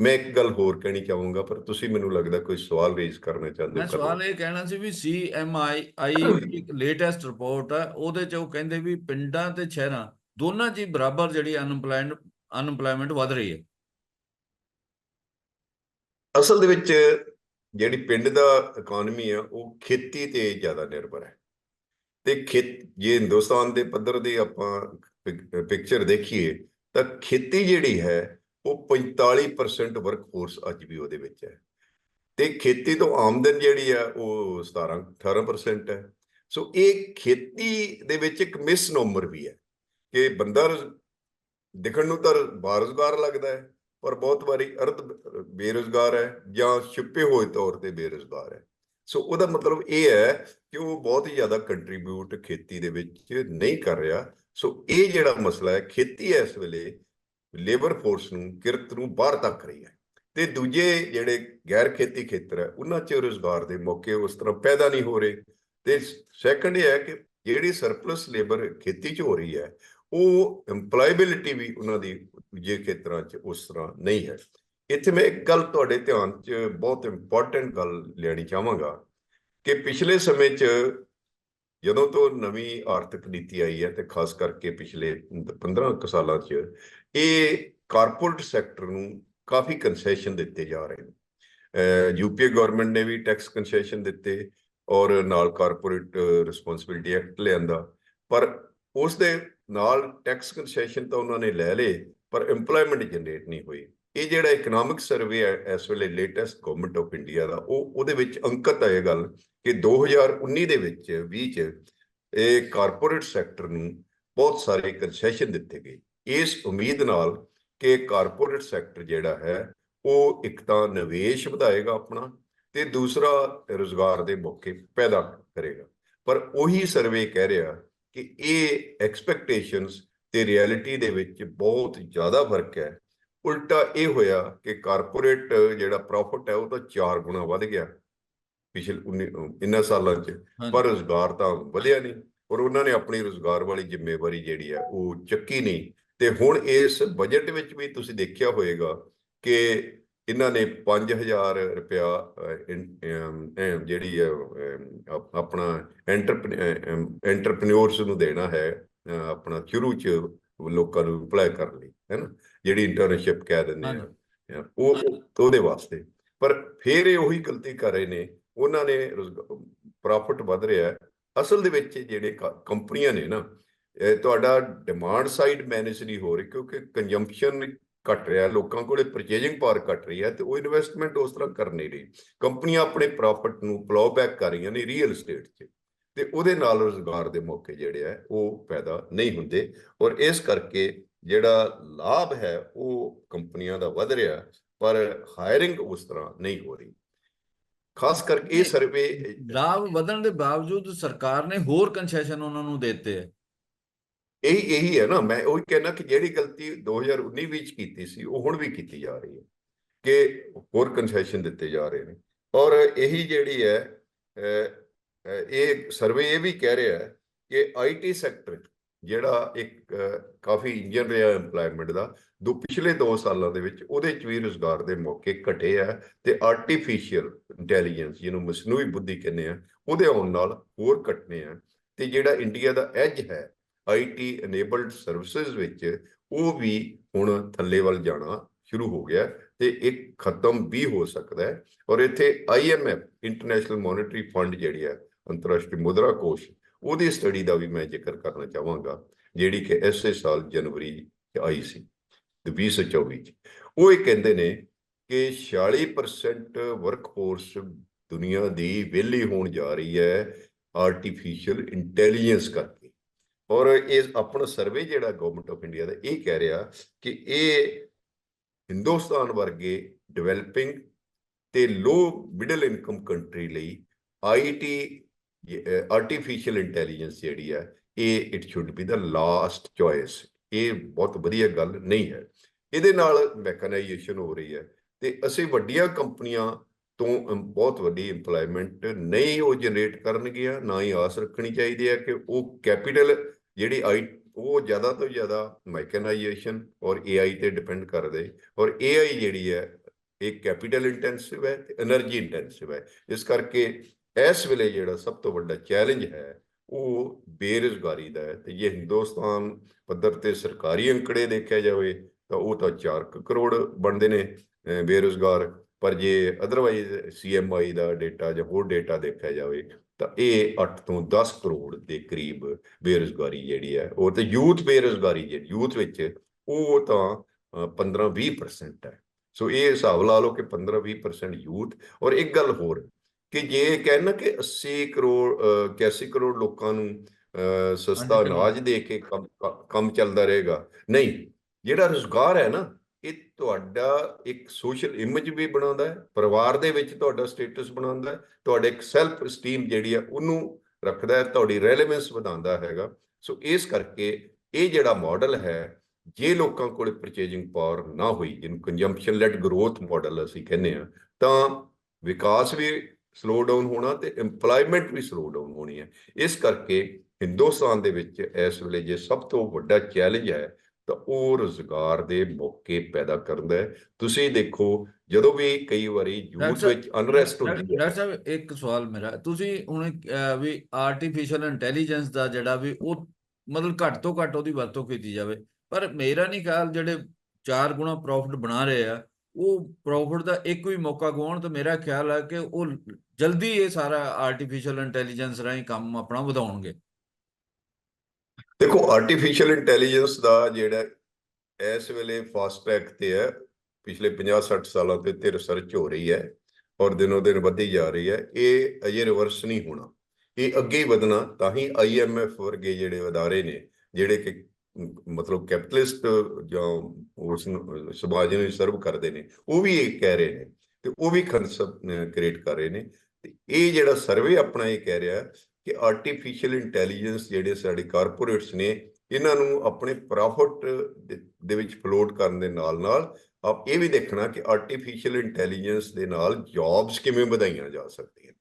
ਮੈਂ ਇੱਕ ਗੱਲ ਹੋਰ ਕਹਿਣੀ ਚਾਹੂੰਗਾ, ਪਰ ਤੁਸੀਂ ਮੈਨੂੰ ਲੱਗਦਾ ਕੋਈ ਸਵਾਲ ਰੇਜ਼ ਕਰਨਾ ਚਾਹੁੰਦੇ ਹੋ। ਕਰੋ। ਸਵਾਲ ਇਹ ਕਹਿਣਾ ਸੀ ਵੀ ਸੀਐਮਆਈ ਆਈ ਲੇਟੈਸਟ ਰਿਪੋਰਟ ਹੈ, ਉਹਦੇ ਚ ਉਹ ਕਹਿੰਦੇ ਵੀ ਪਿੰਡਾਂ ਤੇ ਸ਼ਹਿਰਾਂ ਦੋਨਾਂ 'ਚ ਬਰਾਬਰ ਜਿਹੜੀ ਅਨਪਲਾਇਮੈਂਟ ਅਨਪਲਾਇਮੈਂਟ ਵੱਧ ਰਹੀ ਹੈ। ਅਸਲ ਦੇ ਵਿੱਚ ਜਿਹੜੀ ਪਿੰਡ ਦਾ ਇਕਨੋਮੀ ਆ, ਉਹ ਖੇਤੀ ਤੇ ਜ਼ਿਆਦਾ ਨਿਰਭਰ ਹੈ। ਤੇ ਖੇਤ, ਜੇ ਹਿੰਦੁਸਤਾਨ ਦੇ ਪੱਧਰ ਦੀ ਆਪਾਂ ਪਿਕਚਰ ਦੇਖੀਏ, ਤਾਂ ਖੇਤੀ ਜਿਹੜੀ ਹੈ, ਉਹ 45% ਵਰਕਫੋਰਸ ਅੱਜ ਵੀ ਉਹਦੇ ਵਿੱਚ ਹੈ। ਤੇ ਖੇਤੀ ਤੋਂ ਆਮਦਨ ਜਿਹੜੀ ਆ, ਉਹ 17 18% ਹੈ। ਸੋ ਇਹ ਖੇਤੀ ਦੇ ਵਿੱਚ ਇੱਕ ਮਿਸਨੋਮਰ ਵੀ ਹੈ ਕਿ ਬੰਦਾ ਰੁਜ਼- ਦਿਖਣ ਨੂੰ ਤਾਂ ਬਾਰੁਜ਼ਗਾਰ ਲੱਗਦਾ ਹੈ। ਪਰ ਬਹੁਤ ਵਾਰੀ ਅਰਧ ਬੇਰੁਜ਼ਗਾਰ ਹੈ ਜਾਂ ਛਿਪੇ ਹੋਏ ਤੌਰ ਤੇ ਬੇਰੁਜ਼ਗਾਰ ਹੈ। ਸੋ ਉਹਦਾ ਮਤਲਬ ਇਹ ਹੈ ਕਿ ਉਹ ਬਹੁਤ ਹੀ ਜ਼ਿਆਦਾ ਕੰਟਰੀਬਿਊਟ ਖੇਤੀ ਦੇ ਵਿੱਚ ਨਹੀਂ ਕਰ ਰਿਹਾ। ਸੋ ਇਹ ਜਿਹੜਾ ਮਸਲਾ ਹੈ, ਖੇਤੀ ਇਸ ਵੇਲੇ ਲੇਬਰ ਫੋਰਸ ਨੂੰ, ਕਿਰਤ ਨੂੰ ਬਾਹਰ ਤੱਕ ਰਹੀ ਹੈ। ਤੇ ਦੂਜੇ ਜਿਹੜੇ ਗੈਰ ਖੇਤੀ ਖੇਤਰ ਹੈ, ਉਹਨਾਂ 'ਚ ਰੁਜ਼ਗਾਰ ਦੇ ਮੌਕੇ ਉਸ ਤਰ੍ਹਾਂ ਪੈਦਾ ਨਹੀਂ ਹੋ ਰਹੇ। ਤੇ ਸੈਕੰਡ ਇਹ ਹੈ ਕਿ ਜਿਹੜੀ ਸਰਪਲਸ ਲੇਬਰ ਖੇਤੀ 'ਚ ਹੋ ਰਹੀ ਹੈ ਉਹ EMPLOYABILITY ਵੀ ਉਹਨਾਂ ਦੀ ਦੂਜੇ ਖੇਤਰਾਂ 'ਚ ਉਸ ਤਰ੍ਹਾਂ ਨਹੀਂ ਹੈ। ਇੱਥੇ ਮੈਂ ਇੱਕ ਗੱਲ ਤੁਹਾਡੇ ਧਿਆਨ 'ਚ ਬਹੁਤ ਇੰਪੋਰਟੈਂਟ ਗੱਲ ਲੈਣੀ ਚਾਹਾਂਗਾ ਕਿ ਪਿਛਲੇ ਸਮੇਂ 'ਚ ਜਦੋਂ ਤੋਂ ਨਵੀਂ ਆਰਥਿਕ ਨੀਤੀ ਆਈ ਹੈ ਤੇ ਖਾਸ ਕਰਕੇ ਪਿਛਲੇ 15 ਕੁ ਸਾਲਾਂ 'ਚ, ਇਹ ਕਾਰਪੋਰੇਟ ਸੈਕਟਰ ਨੂੰ ਕਾਫੀ ਕੰਸੈਸ਼ਨ ਦਿੱਤੇ ਜਾ ਰਹੇ ਨੇ। ਯੂਪੀਏ ਗਵਰਨਮੈਂਟ ਨੇ ਵੀ ਟੈਕਸ ਕਨਸੈਸ਼ਨ ਦਿੱਤੇ ਔਰ ਨਾਲ ਕਾਰਪੋਰੇਟ ਰਿਸਪੌਂਸਿਬਿਲਟੀ ਐਕਟ ਲਿਆਂਦਾ। ਪਰ ਉਸ ਦੇ ਨਾਲ ਟੈਕਸ ਕਨਸੈਸ਼ਨ ਤਾਂ ਉਹਨਾਂ ਨੇ ਲੈ ਲਏ, ਪਰ EMPLOYMENT ਜਨਰੇਟ ਨਹੀਂ ਹੋਈ। ਇਹ ਜਿਹੜਾ ਇਕਨੋਮਿਕ ਸਰਵੇ ਹੈ, ਇਸ ਵੇਲੇ ਲੇਟੈਸਟ ਗਵਰਨਮੈਂਟ ਆਫ ਇੰਡੀਆ ਦਾ, ਉਹ ਉਹਦੇ ਵਿੱਚ ਅੰਕਤ ਹੈ ਇਹ ਗੱਲ ਕਿ 2019 ਦੇ ਵਿੱਚ 20 ਚ ਇਹ ਕਾਰਪੋਰੇਟ ਸੈਕਟਰ ਨੂੰ ਬਹੁਤ ਸਾਰੇ ਕੰਸੈਸ਼ਨ ਦਿੱਤੇ ਗਏ। ਇਸ ਉਮੀਦ ਨਾਲ ਕਿ ਕਾਰਪੋਰੇਟ ਸੈਕਟਰ ਜਿਹੜਾ ਹੈ, ਉਹ ਇੱਕ ਤਾਂ ਨਿਵੇਸ਼ ਵਧਾਏਗਾ ਆਪਣਾ ਤੇ ਦੂਸਰਾ ਰੋਜ਼ਗਾਰ ਦੇ ਮੌਕੇ ਪੈਦਾ ਕਰੇਗਾ। ਪਰ ਉਹੀ ਸਰਵੇ ਕਹਿ ਰਿਹਾ ਕਿ ਇਹ ਐਕਸਪੈਕਟੇਸ਼ਨਸ ਤੇ ਰਿਐਲਿਟੀ ਦੇ ਵਿੱਚ ਬਹੁਤ ਜ਼ਿਆਦਾ ਫ਼ਰਕ ਹੈ। ਉਲਟਾ ਇਹ ਹੋਇਆ ਕਿ ਕਾਰਪੋਰੇਟ ਜਿਹੜਾ ਪ੍ਰੋਫਿਟ ਹੈ ਉਹ ਤਾਂ 4 ਗੁਣਾ ਵੱਧ ਗਿਆ ਪਿਛਲੇ 19 ਇਨ੍ਹਾਂ ਸਾਲਾਂ 'ਚ। ਪਰ ਰੋਜ਼ਗਾਰ ਤਾਂ ਵਧਿਆ ਨਹੀਂ ਔਰ ਉਹਨਾਂ ਨੇ ਆਪਣੀ ਰੋਜ਼ਗਾਰ ਵਾਲੀ ਜ਼ਿੰਮੇਵਾਰੀ ਜਿਹੜੀ ਹੈ ਉਹ ਚੱਕੀ ਨਹੀਂ। ਤੇ ਹੁਣ ਇਸ ਬਜਟ ਵਿੱਚ ਵੀ ਤੁਸੀਂ ਦੇਖਿਆ ਹੋਵੇਗਾ ਕਿ ਇਹਨਾਂ ਨੇ 5000 ਰੁਪਇਆ ਅਹ, ਇਨ- ਅਮ, ਅਮ, ਜਿਹੜੀ ਆਪਣਾ ਐਂਟਰਪ੍ਰੈਨਿਓਰਸ ਨੂੰ ਦੇਣਾ ਹੈ ਆਪਣਾ ਸ਼ੁਰੂ ਚ ਲੋਕਾਂ ਨੂੰ ਅਪਲਾਈ ਕਰਨ ਲਈ ਹੈ ਨਾ? ਜਿਹੜੀ ਇੰਟਰਨਸ਼ਿਪ ਕਹਿ ਦਿੰਦੇ ਆ। ਉਹ ਉਹਦੇ ਵਾਸਤੇ। ਪਰ ਫਿਰ ਇਹ ਉਹੀ ਗਲਤੀ ਕਰ ਰਹੇ ਨੇ ਉਹਨਾਂ ਨੇ ਪ੍ਰੋਫਿਟ ਵਧ ਰਿਹਾ ਅਸਲ ਦੇ ਵਿੱਚ ਜਿਹੜੇ ਕੰਪਨੀਆਂ ਨੇ ਨਾ ਇਹ ਤੁਹਾਡਾ ਡਿਮਾਂਡ ਸਾਈਡ ਮੈਨੇਜ ਨਹੀਂ ਹੋ ਰਹੀ ਕਿਉਂਕਿ ਕੰਜ਼ੰਪਸ਼ਨ ਘਟ ਰਿਹਾ ਲੋਕਾਂ ਕੋਲੇ ਪਰਚੇਜਿੰਗ ਪਾਵਰ ਘਟ ਰਹੀ ਹੈ ਤੇ ਉਹ ਇਨਵੈਸਟਮੈਂਟ ਉਸ ਤਰ੍ਹਾਂ ਕਰ ਨਹੀਂ ਰਹੀ। ਕੰਪਨੀਆਂ ਆਪਣੇ ਪ੍ਰੋਫਿਟ ਨੂੰ ਪਲੋ ਬੈਕ ਕਰ ਰਹੀਆਂ ਨੇ ਰੀਅਲ ਏਸਟੇਟ 'ਚ ਤੇ ਉਹਦੇ ਨਾਲ ਰੋਜ਼ਗਾਰ ਦੇ ਮੌਕੇ ਜਿਹੜੇ ਆ ਉਹ ਪੈਦਾ ਨਹੀਂ ਹੁੰਦੇ ਔਰ ਇਸ ਕਰਕੇ ਜਿਹੜਾ ਲਾਭ ਹੈ ਉਹ ਕੰਪਨੀਆਂ ਦਾ ਵਧ ਰਿਹਾ ਪਰ ਹਾਇਰਿੰਗ ਉਸ ਤਰ੍ਹਾਂ ਨਹੀਂ ਹੋ ਰਹੀ। ਖਾਸ ਕਰਕੇ ਇਹ ਸਰਵੇ ਲਾਭ ਵਧਣ ਦੇ ਬਾਵਜੂਦ ਸਰਕਾਰ ਨੇ ਹੋਰ ਕੰਸੈਸ਼ਨ ਉਹਨਾਂ ਨੂੰ ਦਿੱਤੇ ਹੈ। ਇਹੀ ਇਹੀ ਹੈ ਨਾ, ਮੈਂ ਉਹੀ ਕਹਿੰਦਾ ਕਿ ਜਿਹੜੀ ਗਲਤੀ 2019 ਵਿੱਚ ਕੀਤੀ ਸੀ, ਉਹ ਹੁਣ ਵੀ ਕੀਤੀ ਜਾ ਰਹੀ ਹੈ ਕਿ ਹੋਰ ਕਨਸੈਸ਼ਨ ਦਿੱਤੇ ਜਾ ਰਹੇ ਨੇ। ਔਰ ਇਹੀ ਜਿਹੜੀ ਹੈ ਇਹ ਸਰਵੇ ਇਹ ਵੀ ਕਹਿ ਰਿਹਾ ਹੈ ਕਿ ਆਈਟੀ ਸੈਕਟਰ ਜਿਹੜਾ ਇੱਕ ਕਾਫੀ ਇੰਜਨ ਰਿਹਾ ਏਮਪਲੋਇਮੈਂਟ ਦਾ ਦੋ ਪਿਛਲੇ 2 ਸਾਲਾਂ ਦੇ ਵਿੱਚ ਉਹਦੇ ਚ ਵੀ ਰੋਜ਼ਗਾਰ ਦੇ ਮੌਕੇ ਘਟੇ ਆ ਤੇ ਆਰਟੀਫੀਸ਼ੀਅਲ ਇੰਟੈਲੀਜੈਂਸ ਜਿਹਨੂੰ ਮਸਨੂਈ ਬੁੱਧੀ ਕਹਿੰਦੇ ਆ, ਉਹਦੇ ਆਉਣ ਨਾਲ ਹੋਰ ਘਟਨੇ ਆ। ਤੇ ਜਿਹੜਾ ਇੰਡੀਆ ਦਾ ਐਜ ਹੈ ਆਈਟੀ ਇਨੇਬਲਡ ਸਰਵਿਸਿਜ਼ ਵਿੱਚ ਉਹ ਵੀ ਹੁਣ ਥੱਲੇ ਵੱਲ ਜਾਣਾ ਸ਼ੁਰੂ ਹੋ ਗਿਆ ਤੇ ਇੱਕ ਖਤਮ ਵੀ ਹੋ ਸਕਦਾ ਹੈ। ਔਰ ਇੱਥੇ ਆਈਐਮਐਫ ਇੰਟਰਨੈਸ਼ਨਲ ਮੋਨਿਟਰੀ ਫੰਡ ਜਿਹੜੀ ਹੈ, ਅੰਤਰਰਾਸ਼ਟਰੀ ਮੁਦਰਾ ਕੋਸ਼, ਉਹਦੀ ਸਟੱਡੀ ਦਾ ਵੀ ਮੈਂ ਜ਼ਿਕਰ ਕਰਨਾ ਚਾਹਾਂਗਾ, ਜਿਹੜੀ ਕਿ ਇਸੇ ਸਾਲ ਜਨਵਰੀ 'ਚ ਆਈ ਸੀ, ਤੇ 2024 ਚ। ਉਹ ਇਹ ਕਹਿੰਦੇ ਨੇ ਕਿ 46% ਵਰਕਫੋਰਸ ਦੁਨੀਆ ਦੀ ਵਿਹਲੀ ਹੋਣ ਜਾ ਰਹੀ ਹੈ ਆਰਟੀਫੀਸ਼ੀਅਲ ਇੰਟੈਲੀਜੈਂਸ ਕਰਕੇ। ਔਰ ਇਹ ਆਪਣਾ ਸਰਵੇ ਜਿਹੜਾ ਗਵਰਨਮੈਂਟ ਆਫ ਇੰਡੀਆ ਦਾ ਇਹ ਕਹਿ ਰਿਹਾ ਕਿ ਇਹ ਹਿੰਦੁਸਤਾਨ ਵਰਗੇ ਡਿਵੈਲਪਿੰਗ ਤੇ ਲੋ ਮਿਡਲ ਇਨਕਮ ਕੰਟਰੀ ਲਈ ਆਈਟੀ ਆਰਟੀਫੀਸ਼ੀਅਲ ਇੰਟੈਲੀਜੈਂਸ ਜਿਹੜੀ ਹੈ ਇਹ it should be the last choice ਇਹ ਬਹੁਤ ਵਧੀਆ ਗੱਲ ਨਹੀਂ ਹੈ। ਇਹਦੇ ਨਾਲ ਮੈਕਨਾਈਜੇਸ਼ਨ ਹੋ ਰਹੀ ਹੈ ਤੇ ਅਸੀਂ ਵੱਡੀਆਂ ਕੰਪਨੀਆਂ ਤੋਂ ਅਮ, ਬਹੁਤ ਵੱਡੀ ਇੰਪਲੋਇਮੈਂਟ ਨਹੀਂ ਉਹ ਜਨਰੇਟ ਕਰਨਗੀਆਂ ਨਾ ਹੀ ਆਸ ਰੱਖਣੀ ਚਾਹੀਦੀ ਹੈ ਕਿ ਉਹ ਕੈਪੀਟਲ ਜਿਹੜੀ ਆਈ, ਉਹ ਜ਼ਿਆਦਾ ਤੋਂ ਜ਼ਿਆਦਾ ਮੈਕਨਾਈਜੇਸ਼ਨ ਔਰ AI ਤੇ ਡਿਪੈਂਡ ਕਰਦੇ ਔਰ AI ਜਿਹੜੀ ਹੈ, ਇਹ ਕੈਪੀਟਲ ਇੰਟੈਂਸਿਵ ਹੈ ਤੇ એનર્ਜੀ ਇੰਟੈਂਸਿਵ ਹੈ। ਇਸ ਕਰਕੇ ਇਸ ਵੇਲੇ ਜਿਹੜਾ ਸਭ ਤੋਂ ਵੱਡਾ ਚੈਲੰਜ ਹੈ, ਉਹ ਬੇਰੁਜ਼ਗਾਰੀ ਦਾ ਹੈ। ਤੇ ਇਹ ਹਿੰਦੁਸਤਾਨ ਪੱਧਰ ਤੇ ਸਰਕਾਰੀ ਅੰਕੜੇ ਦੇਖਿਆ ਜਾਵੇ, ਤਾਂ ਉਹ ਤਾਂ 4 ਕਰੋੜ ਬਣਦੇ ਨੇ ਬੇਰੁਜ਼ਗਾਰ। ਪਰ ਜੇ ਅਦਰਵਾਈਜ਼ ਸੀਐਮਆਈ ਦਾ ਡਾਟਾ ਜਾਂ ਹੋਰ ਡਾਟਾ ਦੇਖਿਆ ਜਾਵੇ ਤਾਂ ਇਹ 8 ਤੋਂ 10 ਕਰੋੜ ਦੇ ਕਰੀਬ ਬੇਰੁਜ਼ਗਾਰੀ ਜਿਹੜੀ ਹੈ ਉਹ ਤੇ ਯੂਥ ਬੇਰੁਜ਼ਗਾਰੀ ਜਿਹੜੀ ਯੂਥ ਵਿੱਚ ਉਹ ਤਾਂ 15-20% ਹੈ ਸੋ ਇਹ ਹਿਸਾਬ ਲਾ ਲਓ ਕਿ 15-20% ਯੂਥ ਔਰ ਇੱਕ ਗੱਲ ਹੋਰ ਕਿ ਜੇ ਕਹਿਣ ਕਿ 80 ਕਰੋੜ ਅਹ, 81 ਕਰੋੜ ਲੋਕਾਂ ਨੂੰ ਸਸਤਾ. ਅਨਾਜ ਦੇ ਕੇ ਕੰਮ ਕੰਮ ਚੱਲਦਾ ਰਹੇਗਾ ਨਹੀਂ ਜਿਹੜਾ ਰੁਜ਼ਗਾਰ ਹੈ ਨਾ ਇਹ ਤੁਹਾਡਾ ਇੱਕ ਸੋਸ਼ਲ ਇਮੇਜ ਵੀ ਬਣਾਉਂਦਾ ਹੈ, ਪਰਿਵਾਰ ਦੇ ਵਿੱਚ ਤੁਹਾਡਾ ਸਟੇਟਸ ਬਣਾਉਂਦਾ ਹੈ, ਤੁਹਾਡੇ ਇੱਕ ਸੈਲਫ ਸਟੀਮ ਜਿਹੜੀ ਹੈ ਉਹਨੂੰ ਰੱਖਦਾ ਹੈ, ਤੁਹਾਡੀ ਰੈਲੇਵੈਂਸ ਵਧਾਉਂਦਾ ਹੈਗਾ। ਸੋ ਇਸ ਕਰਕੇ ਇਹ ਜਿਹੜਾ ਮਾਡਲ ਹੈ, ਜੇ ਲੋਕਾਂ ਕੋਲ ਪਰਚੇਜਿੰਗ ਪਾਵਰ ਨਾ ਹੋਈ, ਜਿਹਨੂੰ ਕੰਜ਼ੰਪਸ਼ਨ ਲੈਡ ਗਰੋਥ ਮਾਡਲ ਅਸੀਂ ਕਹਿੰਦੇ ਆ ਤਾਂ ਵਿਕਾਸ ਵੀ ਸਲੋ ਡਾਊਨ ਹੋਣਾ ਤੇ EMPLOYMENT ਵੀ ਸਲੋ ਡਾਊਨ ਹੋਣੀ ਹੈ। ਇਸ ਕਰਕੇ ਹਿੰਦੁਸਤਾਨ ਦੇ ਵਿੱਚ ਇਸ ਵੇਲੇ ਜੇ ਸਭ ਤੋਂ ਵੱਡਾ ਚੈਲੰਜ ਹੈ ਤਾਂ ਉਹ ਰੋਜ਼ਗਾਰ ਦੇ ਮੌਕੇ ਪੈਦਾ ਕਰਦਾ ਹੈ। ਤੁਸੀਂ ਦੇਖੋ ਜਦੋਂ ਵੀ ਕਈ ਵਾਰੀ ਯੂਥ ਵਿੱਚ ਅਨਰੈਸਟ ਹੁੰਦੀ ਹੈ। ਡਾਕਟਰ ਸਾਹਿਬ ਇੱਕ ਸਵਾਲ ਮੇਰਾ ਤੁਸੀਂ ਹੁਣ ਵੀ ਆਰਟੀਫੀਸ਼ੀਅਲ ਇੰਟੈਲੀਜੈਂਸ ਦਾ ਜਿਹੜਾ ਵੀ ਉਹ ਮਤਲਬ ਘੱਟ ਤੋਂ ਘੱਟ ਉਹਦੀ ਵਰਤੋਂ ਕੀਤੀ ਜਾਵੇ। ਪਰ ਮੇਰਾ ਨਹੀਂ ਖਿਆਲ ਜਿਹੜੇ ਚਾਰ ਗੁਣਾ ਪ੍ਰੋਫਿਟ ਬਣਾ ਰਹੇ ਆ ਉਹ ਪ੍ਰੋਫਿਟ ਦਾ ਇੱਕ ਵੀ ਮੌਕਾ ਗਵਾਉਣ ਤਾਂ ਮੇਰਾ ਖਿਆਲ ਹੈ ਕਿ ਉਹ ਜਲਦੀ ਇਹ ਸਾਰਾ ਆਰਟੀਫੀਸ਼ੀਅਲ ਇੰਟੈਲੀਜੈਂਸ ਰਾਹੀਂ ਕੰਮ ਆਪਣਾ ਵਧਾਉਣਗੇ। ਦੇਖੋ ਆਰਟੀਫੀਸ਼ੀਅਲ ਇੰਟੈਲੀਜੈਂਸ ਦਾ ਜਿਹੜਾ ਇਸ ਵੇਲੇ ਫਾਸਟ ਟਰੈਕ ਤੇ ਹੈ, ਪਿਛਲੇ 50-60 ਸਾਲਾਂ ਤੇ ਤੇ ਰਿਸਰਚ ਹੋ ਰਹੀ ਹੈ ਔਰ ਦਿਨੋ ਦਿਨ ਵਧਦੀ ਜਾ ਰਹੀ ਹੈ, ਇਹ ਅਜੇ ਰਿਵਰਸ ਨਹੀਂ ਹੋਣਾ। ਇਹ ਅੱਗੇ ਹੀ ਵਧਣਾ, ਤਾਂ ਹੀ ਆਈਐਮਐਫ ਵਰਗੇ ਜਿਹੜੇ ਅਦਾਰੇ ਨੇ, ਜਿਹੜੇ ਕਿ ਮਤਲਬ ਕੈਪੀਟਲਿਸਟ ਜਾਂ ਉਸ ਸਮਾਜ ਨੂੰ ਸਰਵ ਕਰਦੇ ਨੇ, ਉਹ ਵੀ ਇਹ ਕਹਿ ਰਹੇ ਨੇ ਤੇ ਉਹ ਵੀ ਕਨਸੈਪਟ ਕ੍ਰੀਏਟ ਕਰ ਰਹੇ ਨੇ। ਤੇ ਇਹ ਜਿਹੜਾ ਸਰਵੇ ਆਪਣਾ ਇਹ ਕਹਿ ਰਿਹਾ ਕਿ ਆਰਟੀਫੀਸ਼ੀਅਲ ਇੰਟੈਲੀਜੈਂਸ ਜਿਹੜੇ ਸਾਡੇ ਕਾਰਪੋਰੇਟਸ ਨੇ, ਇਹਨਾਂ ਨੂੰ ਆਪਣੇ ਪ੍ਰੋਫਿਟ ਦੇ ਵਿੱਚ ਫਲੋਟ ਕਰਨ ਦੇ ਨਾਲ ਨਾਲ ਆਪ ਇਹ ਵੀ ਦੇਖਣਾ ਕਿ ਆਰਟੀਫੀਸ਼ੀਅਲ ਇੰਟੈਲੀਜੈਂਸ ਦੇ ਨਾਲ ਜੌਬਸ ਕਿਵੇਂ ਵਧਾਈਆਂ ਜਾ ਸਕਦੀਆਂ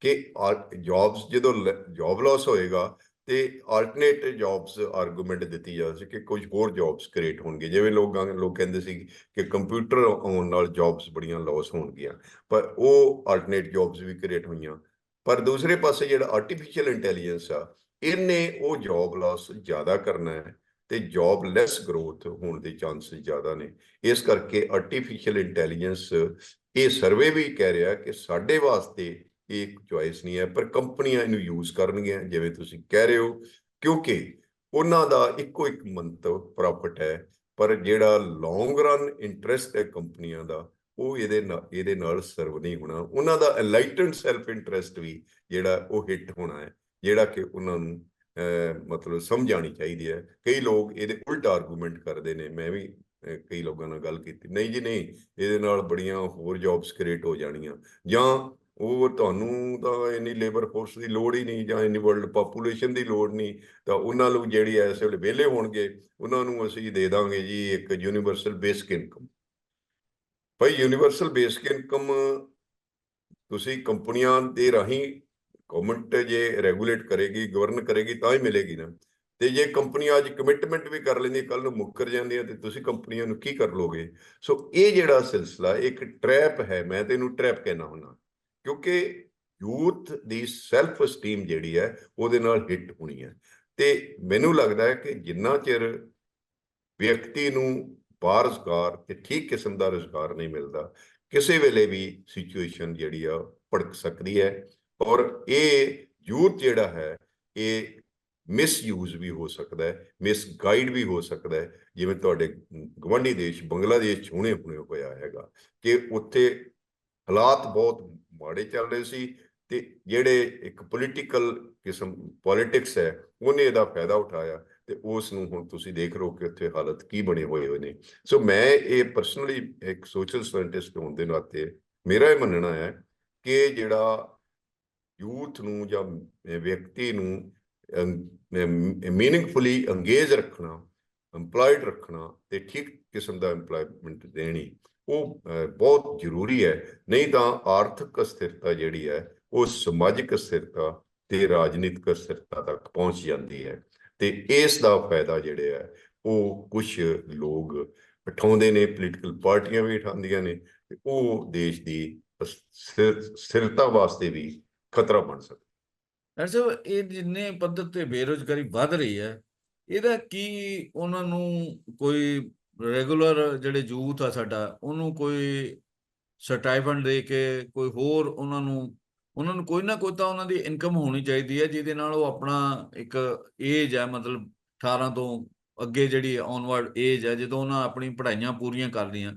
ਕਿ ਜੌਬਸ ਜਦੋਂ ਜੌਬ ਲਾਸ ਹੋਏਗਾ ਤੇ ਆਲਟਰਨੇਟ ਜੌਬਸ ਆਰਗੂਮੈਂਟ ਦਿੱਤੀ ਜਾ ਸਕੇ ਕਿ ਕੁਝ ਹੋਰ ਜੌਬਸ ਕ੍ਰੀਏਟ ਹੋਣਗੇ। ਜਿਵੇਂ ਲੋਕਾਂ, ਲੋਕ ਕਹਿੰਦੇ ਸੀ ਕਿ ਕੰਪਿਊਟਰ ਆਉਣ ਨਾਲ ਜੌਬਸ ਬੜੀਆਂ ਲਾਸ ਹੋਣਗੀਆਂ। ਪਰ ਉਹ ਆਲਟਰਨੇਟ ਜੌਬਸ ਵੀ ਕ੍ਰੀਏਟ ਹੋਈਆਂ। ਪਰ ਦੂਸਰੇ ਪਾਸੇ ਜਿਹੜਾ ਆਰਟੀਫੀਸ਼ੀਅਲ ਇੰਟੈਲੀਜੈਂਸ ਆ, ਇਹਨੇ ਉਹ ਜੌਬ ਲਾਸ ਜ਼ਿਆਦਾ ਕਰਨਾ ਹੈ ਤੇ ਜੌਬ ਲੈਸ ਗਰੋਥ ਹੋਣ ਦੇ ਚਾਂਸਸ ਜ਼ਿਆਦਾ ਨੇ। ਇਸ ਕਰਕੇ ਆਰਟੀਫੀਸ਼ੀਅਲ ਇੰਟੈਲੀਜੈਂਸ ਇਹ ਸਰਵੇ ਵੀ ਕਹਿ ਰਿਹਾ ਕਿ ਸਾਡੇ ਵਾਸਤੇ ਇਹ ਇੱਕ ਚੁਆਇਸ ਨਹੀਂ ਹੈ, ਪਰ ਕੰਪਨੀਆਂ ਇਹਨੂੰ ਯੂਜ਼ ਕਰਨਗੀਆਂ, ਜਿਵੇਂ ਤੁਸੀਂ ਕਹਿ ਰਹੇ ਹੋ, ਕਿਉਂਕਿ ਉਹਨਾਂ ਦਾ ਇੱਕੋ ਇੱਕ ਮੰਤਵ ਪ੍ਰੋਫਿਟ ਹੈ, ਪਰ ਜਿਹੜਾ ਲੌਂਗ ਰਨ ਇੰਟਰਸਟ ਹੈ ਕੰਪਨੀਆਂ ਦਾ ਉਹ ਇਹਦੇ ਨਾਲ ਇਹਦੇ ਨਾਲ ਸਰਵ ਨਹੀਂ ਹੋਣਾ। ਉਹਨਾਂ ਦਾ ਐਨਲਾਈਟਨਡ ਸੈਲਫ ਇੰਟਰਸਟ ਵੀ ਜਿਹੜਾ ਉਹ ਹਿੱਟ ਹੋਣਾ ਹੈ ਜਿਹੜਾ ਕਿ ਉਹਨਾਂ ਨੂੰ ਅਹ, ਮਤਲਬ ਸਮਝਾਣੀ ਚਾਹੀਦੀ ਹੈ। ਕਈ ਲੋਕ ਇਹਦੇ ਉਲਟ ਆਰਗੂਮੈਂਟ ਕਰਦੇ ਨੇ ਮੈਂ ਵੀ ਕਈ ਲੋਕਾਂ ਨਾਲ ਗੱਲ ਕੀਤੀ। ਨਹੀਂ ਜੀ ਨਹੀਂ ਇਹਦੇ ਨਾਲ ਬੜੀਆਂ ਹੋਰ ਜੌਬਸ ਕ੍ਰੀਏਟ ਹੋ ਜਾਣੀਆਂ। ਜਾਂ ਉਹ ਤੁਹਾਨੂੰ ਤਾਂ ਇੰਨੀ ਲੇਬਰ ਫੋਰਸ ਦੀ ਲੋੜ ਹੀ ਨਹੀਂ ਜਾਂ ਇੰਨੀ ਵਰਲਡ ਪਾਪੂਲੇਸ਼ਨ ਦੀ ਲੋੜ ਨਹੀਂ ਤਾਂ ਉਹਨਾਂ ਨੂੰ ਜਿਹੜੀ ਐਸ ਵੇਲੇ ਵਿਹਲੇ ਹੋਣਗੇ ਉਹਨਾਂ ਨੂੰ ਅਸੀਂ ਦੇ ਦਾਂਗੇ ਜੀ ਇੱਕ ਯੂਨੀਵਰਸਲ ਬੇਸਿਕ ਇਨਕਮ ਭਾਈ ਯੂਨੀਵਰਸਲ ਬੇਸਿਕ ਇਨਕਮ ਤੁਸੀਂ ਕੰਪਨੀਆਂ ਦੇ ਰਾਹੀਂ ਗਵਰਨਮੈਂਟ ਜੇ ਰੈਗੂਲੇਟ ਕਰੇਗੀ ਗਵਰਨ ਕਰੇਗੀ ਤਾਂ ਹੀ ਮਿਲੇਗੀ ਨਾ। ਤੇ ਜੇ ਕੰਪਨੀਆਂ ਅੱਜ ਕਮਿਟਮੈਂਟ ਵੀ ਕਰ ਲੈਂਦੀ ਕੱਲ ਨੂੰ ਮੁੱਕਰ ਜਾਂਦੀਆਂ ਹੈ ਤੇ ਤੁਸੀਂ ਕੰਪਨੀਆਂ ਨੂੰ ਕੀ ਕਰ ਲੋਗੇ ਸੋ ਇਹ ਜਿਹੜਾ ਸਿਲਸਿਲਾ, ਇੱਕ ਟ੍ਰੈਪ ਹੈ, ਮੈਂ ਤੇ ਇਹਨੂੰ ਟ੍ਰੈਪ ਕਹਿਣਾ ਹੁੰਦਾ। ਕਿਉਂਕਿ ਯੂਥ ਦੀ ਸੈਲਫ esteem ਜਿਹੜੀ ਹੈ, ਉਹਦੇ ਨਾਲ ਹਿੱਟ ਹੋਣੀ ਹੈ। ਤੇ ਮੈਨੂੰ ਲੱਗਦਾ ਹੈ ਕਿ ਜਿੰਨਾ ਚਿਰ ਵਿਅਕਤੀ ਨੂੰ ਬਾਹਰ ਰੁਜ਼ਗਾਰ ਤੇ ਠੀਕ ਕਿਸਮ ਦਾ ਰੁਜ਼ਗਾਰ ਨਹੀਂ ਮਿਲਦਾ, ਕਿਸੇ ਵੇਲੇ ਵੀ ਸਿਚੁਏਸ਼ਨ ਜਿਹੜੀ ਆ ਭੜਕ ਸਕਦੀ ਹੈ ਔਰ ਇਹ ਯੂਥ ਜਿਹੜਾ ਹੈ, ਇਹ ਮਿਸਯੂਜ਼ ਵੀ ਹੋ ਸਕਦਾ ਹੈ ਮਿਸਗਾਈਡ ਵੀ ਹੋ ਸਕਦਾ ਹੈ, ਜਿਵੇਂ ਤੁਹਾਡੇ ਗਵੰਡੀ ਦੇਸ਼ ਬੰਗਲਾਦੇਸ਼ 'ਚ ਹੁਣੇ ਹੁਣੇ ਹੋਇਆ ਹੈਗਾ ਕਿ ਉੱਥੇ ਹਾਲਾਤ ਬਹੁਤ ਮਾੜੇ ਚੱਲ ਰਹੇ ਸੀ ਤੇ ਜਿਹੜੇ ਇੱਕ ਪੋਲੀਟੀਕਲ ਕਿਸਮ ਪੋਲਿਟਿਕਸ ਹੈ, ਉਹਨੇ ਇਹਦਾ ਫਾਇਦਾ ਉਠਾਇਆ ਤੇ ਉਸ ਨੂੰ ਹੁਣ ਤੁਸੀਂ ਦੇਖ ਰਹੇ ਹੋ ਕਿ ਉੱਥੇ ਹਾਲਤ ਕੀ ਬਣੇ ਹੋਏ ਹੋਏ ਨੇ। ਸੋ ਮੈਂ ਇਹ ਪਰਸਨਲੀ ਇੱਕ ਸੋਸ਼ਲ ਸਾਇੰਟਿਸਟ ਹੋਣ ਦੇ ਨਾਤੇ ਮੇਰਾ ਇਹ ਮੰਨਣਾ ਹੈ ਕਿ ਜਿਹੜਾ ਯੂਥ ਨੂੰ ਜਾਂ ਵਿਅਕਤੀ ਨੂੰ ਮੀਨਿੰਗਫੁਲੀ ਅੰਗੇਜ ਰੱਖਣਾ, EMPLOYED ਰੱਖਣਾ ਤੇ ਠੀਕ ਕਿਸਮ ਦਾ EMPLOYMENT ਦੇਣੀ ਉਹ ਬਹੁਤ ਜ਼ਰੂਰੀ ਹੈ। ਨਹੀਂ ਤਾਂ ਆਰਥਿਕ ਅਸਥਿਰਤਾ ਜਿਹੜੀ ਹੈ ਉਹ ਸਮਾਜਿਕ ਅਸਥਿਰਤਾ ਤੇ ਰਾਜਨੀਤਿਕ ਅਸਥਿਰਤਾ ਤੱਕ ਪਹੁੰਚ ਜਾਂਦੀ ਹੈ। ਤੇ ਇਸ ਦਾ ਫਾਇਦਾ ਜਿਹੜੇ ਹੈ ਉਹ ਕੁਝ ਲੋਕ ਉਠਾਉਂਦੇ ਨੇ ਪੋਲੀਟੀਕਲ ਪਾਰਟੀਆਂ ਵੀ ਉਠਾਉਂਦੀਆਂ ਨੇ ਤੇ ਉਹ ਦੇਸ਼ ਦੀ ਸਥਿਰਤਾ ਵਾਸਤੇ ਵੀ ਖਤਰਾ ਬਣ ਸਕਦਾ। ਡਾਕਟਰ ਸਾਹਿਬ, ਇਹ ਜਿੰਨੇ ਪੱਧਰ ਤੇ ਬੇਰੁਜ਼ਗਾਰੀ ਵੱਧ ਰਹੀ ਹੈ, ਇਹਦਾ ਕੀ ਉਹਨਾਂ ਨੂੰ ਕੋਈ ਰੈਗੂਲਰ ਜਿਹੜੇ ਯੂਥ ਆ ਸਾਡਾ, ਉਹਨੂੰ ਕੋਈ ਸਟਾਈਪੈਂਡ ਦੇ ਕੇ ਕੋਈ ਹੋਰ ਉਹਨਾਂ ਨੂੰ ਉਹਨਾਂ ਨੂੰ ਕੋਈ ਨਾ ਕੋਈ ਤਾਂ ਉਹਨਾਂ ਦੀ ਇਨਕਮ ਹੋਣੀ ਚਾਹੀਦੀ ਹੈ, ਜਿਹਦੇ ਨਾਲ ਉਹ ਆਪਣਾ ਇੱਕ ਏਜ ਹੈ, ਮਤਲਬ 18 ਤੋਂ ਅੱਗੇ ਜਿਹੜੀ ਔਨਵਰਡ ਏਜ ਹੈ, ਜਦੋਂ ਉਹਨਾਂ ਆਪਣੀ ਪੜ੍ਹਾਈਆਂ ਪੂਰੀਆਂ ਕਰ ਲਈਆਂ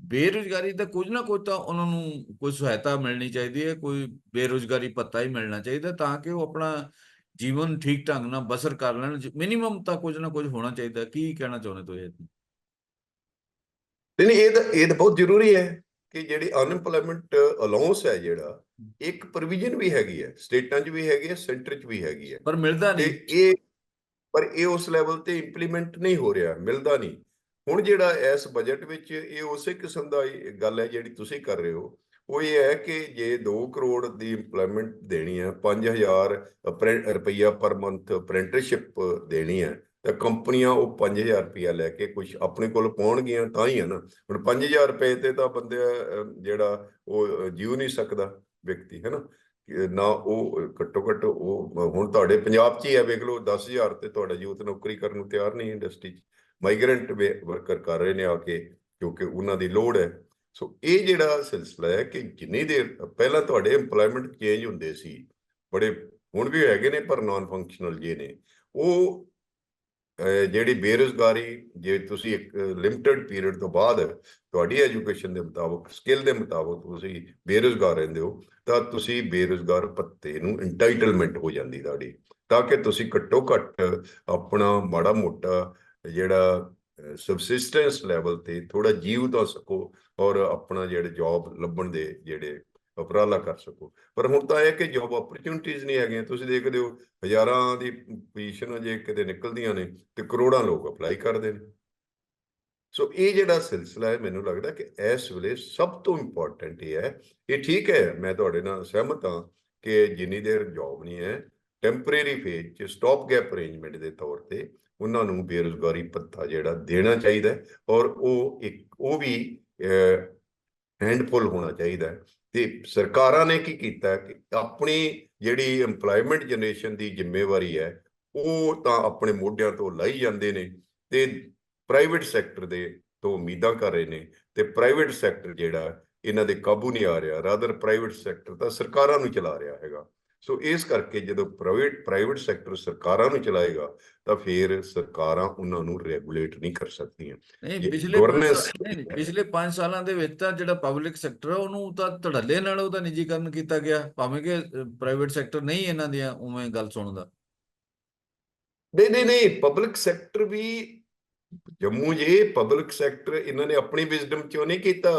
ਬੇਰੁਜ਼ਗਾਰੀ ਦਾ ਕੁਝ ਨਾ ਕੁਝ ਤਾਂ ਉਹਨਾਂ ਨੂੰ ਕੋਈ ਸਹਾਇਤਾ ਮਿਲਣੀ ਚਾਹੀਦੀ ਹੈ, ਕੋਈ ਬੇਰੁਜ਼ਗਾਰੀ ਭੱਤਾ ਹੀ ਮਿਲਣਾ ਚਾਹੀਦਾ ਤਾਂ ਕਿ ਉਹ ਆਪਣਾ ਜੀਵਨ ਠੀਕ ਢੰਗ ਨਾਲ ਬਸਰ ਕਰ ਲੈਣ। ਮਿਨੀਮਮ ਤਾਂ ਕੁਝ ਨਾ ਕੁਝ ਹੋਣਾ ਚਾਹੀਦਾ। ਕੀ ਕਹਿਣਾ ਚਾਹੁੰਦੇ ਤੁਸੀਂ ਨਹੀਂ, ਇਹ ਤਾਂ ਇਹ ਤਾਂ ਬਹੁਤ ਜ਼ਰੂਰੀ ਹੈ। ਕਿ ਜਿਹੜੀ ਅਨਐਮਪਲੋਇਮੈਂਟ ਅਲਾਉਂਸ ਹੈ ਜਿਹੜਾ ਇੱਕ ਪ੍ਰੋਵੀਜ਼ਨ ਵੀ ਹੈਗੀ ਹੈ ਸਟੇਟਾਂ 'ਚ ਵੀ ਹੈਗੀ ਹੈ ਸੈਂਟਰ 'ਚ ਵੀ ਹੈਗੀ ਹੈ। ਪਰ ਮਿਲਦਾ ਨਹੀਂ। ਇਹ ਪਰ ਇਹ ਉਸ ਲੈਵਲ ਤੇ ਇੰਪਲੀਮੈਂਟ ਨਹੀਂ ਹੋ ਰਿਹਾ ਮਿਲਦਾ ਨਹੀਂ। ਹੁਣ ਜਿਹੜਾ ਇਸ ਬਜਟ ਵਿੱਚ ਇਹ ਉਸੇ ਕਿਸਮ ਦਾ ਗੱਲ ਹੈ ਜਿਹੜੀ ਤੁਸੀਂ ਕਰ ਰਹੇ ਹੋ। ਉਹ ਇਹ ਹੈ ਕਿ ਜੇ 2 ਕਰੋੜ ਦੀ ਇੰਪਲੋਇਮੈਂਟ ਦੇਣੀ ਹੈ 5000 ਰੁਪਈਆ ਪਰ ਮੰਥ ਅਪ੍ਰੈਂਟਿਸਸ਼ਿਪ ਦੇਣੀ ਹੈ ਤਾਂ ਕੰਪਨੀਆਂ ਉਹ 5000 ਰੁਪਇਆ ਲੈ ਕੇ ਕੁਝ ਆਪਣੇ ਕੋਲ ਪਾਉਣਗੀਆਂ ਤਾਂ ਹੀ ਹੈ ਨਾ। ਹੁਣ 5000 ਰੁਪਏ ਤੇ ਤਾਂ ਬੰਦੇ ਜਿਹੜਾ ਉਹ ਅਹ, ਜੀਉ ਨਹੀਂ ਸਕਦਾ ਵਿਅਕਤੀ ਹੈ ਨਾ? ਨਾ ਉਹ ਘੱਟੋ ਘੱਟ ਉਹ ਹੁਣ ਤੁਹਾਡੇ ਪੰਜਾਬ 'ਚ ਹੀ ਹੈ ਵੇਖ ਲਓ 10000 ਤੇ ਤੁਹਾਡਾ ਯੂਥ ਨੌਕਰੀ ਕਰਨ ਨੂੰ ਤਿਆਰ ਨਹੀਂ ਇੰਡਸਟਰੀ 'ਚ। ਮਾਈਗ੍ਰੈਂਟ ਵਰਕਰ ਕਰ ਰਹੇ ਨੇ ਆ ਕੇ ਕਿਉਂਕਿ ਉਹਨਾਂ ਦੀ ਲੋੜ ਹੈ। ਸੋ ਇਹ ਜਿਹੜਾ ਸਿਲਸਿਲਾ ਹੈ ਕਿ ਜਿੰਨੀ ਦੇਰ ਪਹਿਲਾਂ ਤੁਹਾਡੇ EMPLOYMENT ਚੇਂਜ ਹੁੰਦੇ ਸੀ ਬੜੇ ਹੁਣ ਵੀ ਹੈਗੇ ਨੇ ਪਰ ਨਾਨ ਫੰਕਸ਼ਨਲ ਜੇ ਨੇ। ਉਹ ਜਿਹੜੀ ਬੇਰੁਜ਼ਗਾਰੀ, ਜੇ ਤੁਸੀਂ ਇੱਕ ਲਿਮਟਿਡ ਪੀਰੀਅਡ ਤੋਂ ਬਾਅਦ ਤੁਹਾਡੀ ਐਜੂਕੇਸ਼ਨ ਦੇ ਮੁਤਾਬਕ ਸਕਿੱਲ ਦੇ ਮੁਤਾਬਕ ਤੁਸੀਂ ਬੇਰੁਜ਼ਗਾਰ ਰਹਿੰਦੇ ਹੋ, ਤਾਂ ਤੁਸੀਂ ਬੇਰੁਜ਼ਗਾਰ ਭੱਤੇ ਨੂੰ ਇੰਟਾਈਟਲਮੈਂਟ ਹੋ ਜਾਂਦੀ ਤੁਹਾਡੀ। ਤਾਂ ਕਿ ਤੁਸੀਂ ਘੱਟੋ ਘੱਟ ਆਪਣਾ ਮਾੜਾ ਮੋਟਾ ਜਿਹੜਾ ਸਬਸਿਸਟੈਂਸ ਲੈਵਲ ਤੇ ਥੋੜਾ ਜੀਵ ਤਾਂ ਸਕੋ ਔਰ ਆਪਣਾ ਜਿਹੜੇ ਜੌਬ ਲੱਭਣ ਦੇ ਜਿਹੜੇ ਉਪਰਾਲਾ ਕਰ ਸਕੋ। ਪਰ ਹੁਣ ਤਾਂ ਇਹ ਕਿ ਜੌਬ ਓਪਰਚੁਨਿਟੀਜ਼ ਨਹੀਂ ਹੈਗੀਆਂ। ਤੁਸੀਂ ਦੇਖਦੇ ਹੋ, ਹਜ਼ਾਰਾਂ ਦੀ ਪੋਜੀਸ਼ਨ ਜੇ ਕਿਤੇ ਨਿਕਲਦੀਆਂ ਨੇ ਤੇ ਕਰੋੜਾਂ ਲੋਕ ਅਪਲਾਈ ਕਰਦੇ ਨੇ। ਸੋ ਇਹ ਜਿਹੜਾ ਸਿਲਸਿਲਾ ਹੈ, ਮੈਨੂੰ ਲੱਗਦਾ ਕਿ ਇਸ ਵੇਲੇ ਸਭ ਤੋਂ ਇੰਪੋਰਟੈਂਟ ਇਹ ਹੈ। ਇਹ ਠੀਕ ਹੈ, ਮੈਂ ਤੁਹਾਡੇ ਨਾਲ ਸਹਿਮਤ ਹਾਂ ਕਿ ਜਿੰਨੀ ਦੇਰ ਜੌਬ ਨਹੀਂ ਹੈ ਟੈਂਪਰੇਰੀ ਫੇਜ਼ 'ਚ ਸਟਾਪ ਗੈਪ ਅਰੇਂਜਮੈਂਟ ਦੇ ਤੌਰ ਤੇ ਉਹਨਾਂ ਨੂੰ ਬੇਰੁਜ਼ਗਾਰੀ ਭੱਤਾ ਜਿਹੜਾ ਦੇਣਾ ਚਾਹੀਦਾ ਔਰ ਉਹ ਇੱਕ, ਉਹ ਵੀ ਹੈਂਡਫੁਲ ਹੋਣਾ ਚਾਹੀਦਾ ਤੇ ਸਰਕਾਰਾਂ ਨੇ ਕੀ ਕੀਤਾ ਕਿ ਆਪਣੀ ਜਿਹੜੀ EMPLOYMENT ਜਨਰੇਸ਼ਨ ਦੀ ਜ਼ਿੰਮੇਵਾਰੀ ਹੈ, ਉਹ ਤਾਂ ਆਪਣੇ ਮੋਢਿਆਂ ਤੋਂ ਲਾਈ ਜਾਂਦੇ ਨੇ ਤੇ ਪ੍ਰਾਈਵੇਟ ਸੈਕਟਰ ਦੇ ਤੋਂ ਉਮੀਦਾਂ ਕਰ ਰਹੇ ਨੇ ਤੇ ਪ੍ਰਾਈਵੇਟ ਸੈਕਟਰ ਜਿਹੜਾ, ਇਹਨਾਂ ਦੇ ਕਾਬੂ ਨਹੀਂ ਆ ਰਿਹਾ ਰਾਦਰ ਪ੍ਰਾਈਵੇਟ ਸੈਕਟਰ ਤਾਂ ਸਰਕਾਰਾਂ ਨੂੰ ਚਲਾ ਰਿਹਾ ਹੈਗਾ। ਸੋ ਇਸ ਕਰਕੇ ਜਦੋਂ ਪ੍ਰਾਈਵੇਟ ਪ੍ਰਾਈਵੇਟ ਸੈਕਟਰ ਸਰਕਾਰਾਂ ਨੂੰ ਚਲਾਏਗਾ ਤਾਂ ਫਿਰ ਸਰਕਾਰਾਂ ਉਹਨਾਂ ਨੂੰ ਰੈਗੂਲੇਟ ਨਹੀਂ ਕਰ ਸਕਦੀਆਂ। ਨਹੀਂ ਪਿਛਲੇ ਪਿਛਲੇ 5 ਸਾਲਾਂ ਦੇ ਵਿੱਚ ਤਾਂ ਜਿਹੜਾ ਪਬਲਿਕ ਸੈਕਟਰ ਹੈ ਉਹਨੂੰ ਤਾਂ ਧੜੱਲੇ ਨਾਲ ਉਹਦਾ ਨਿੱਜੀਕਰਨ ਕੀਤਾ ਗਿਆ। ਭਾਵੇਂ ਕਿ ਪ੍ਰਾਈਵੇਟ ਸੈਕਟਰ ਨਹੀਂ ਇਹਨਾਂ ਦੀਆਂ ਉਵੇਂ ਗੱਲ ਸੁਣਦਾ ਨਹੀਂ ਨਹੀਂ ਨਹੀਂ ਪਬਲਿਕ ਸੈਕਟਰ ਵੀ ਜੰਮੂ ਜੇ ਪਬਲਿਕ ਸੈਕਟਰ ਇਹਨਾਂ ਨੇ ਆਪਣੀ ਵਿਜ਼ਡਮ ਚੋਂ ਨਹੀਂ ਕੀਤਾ।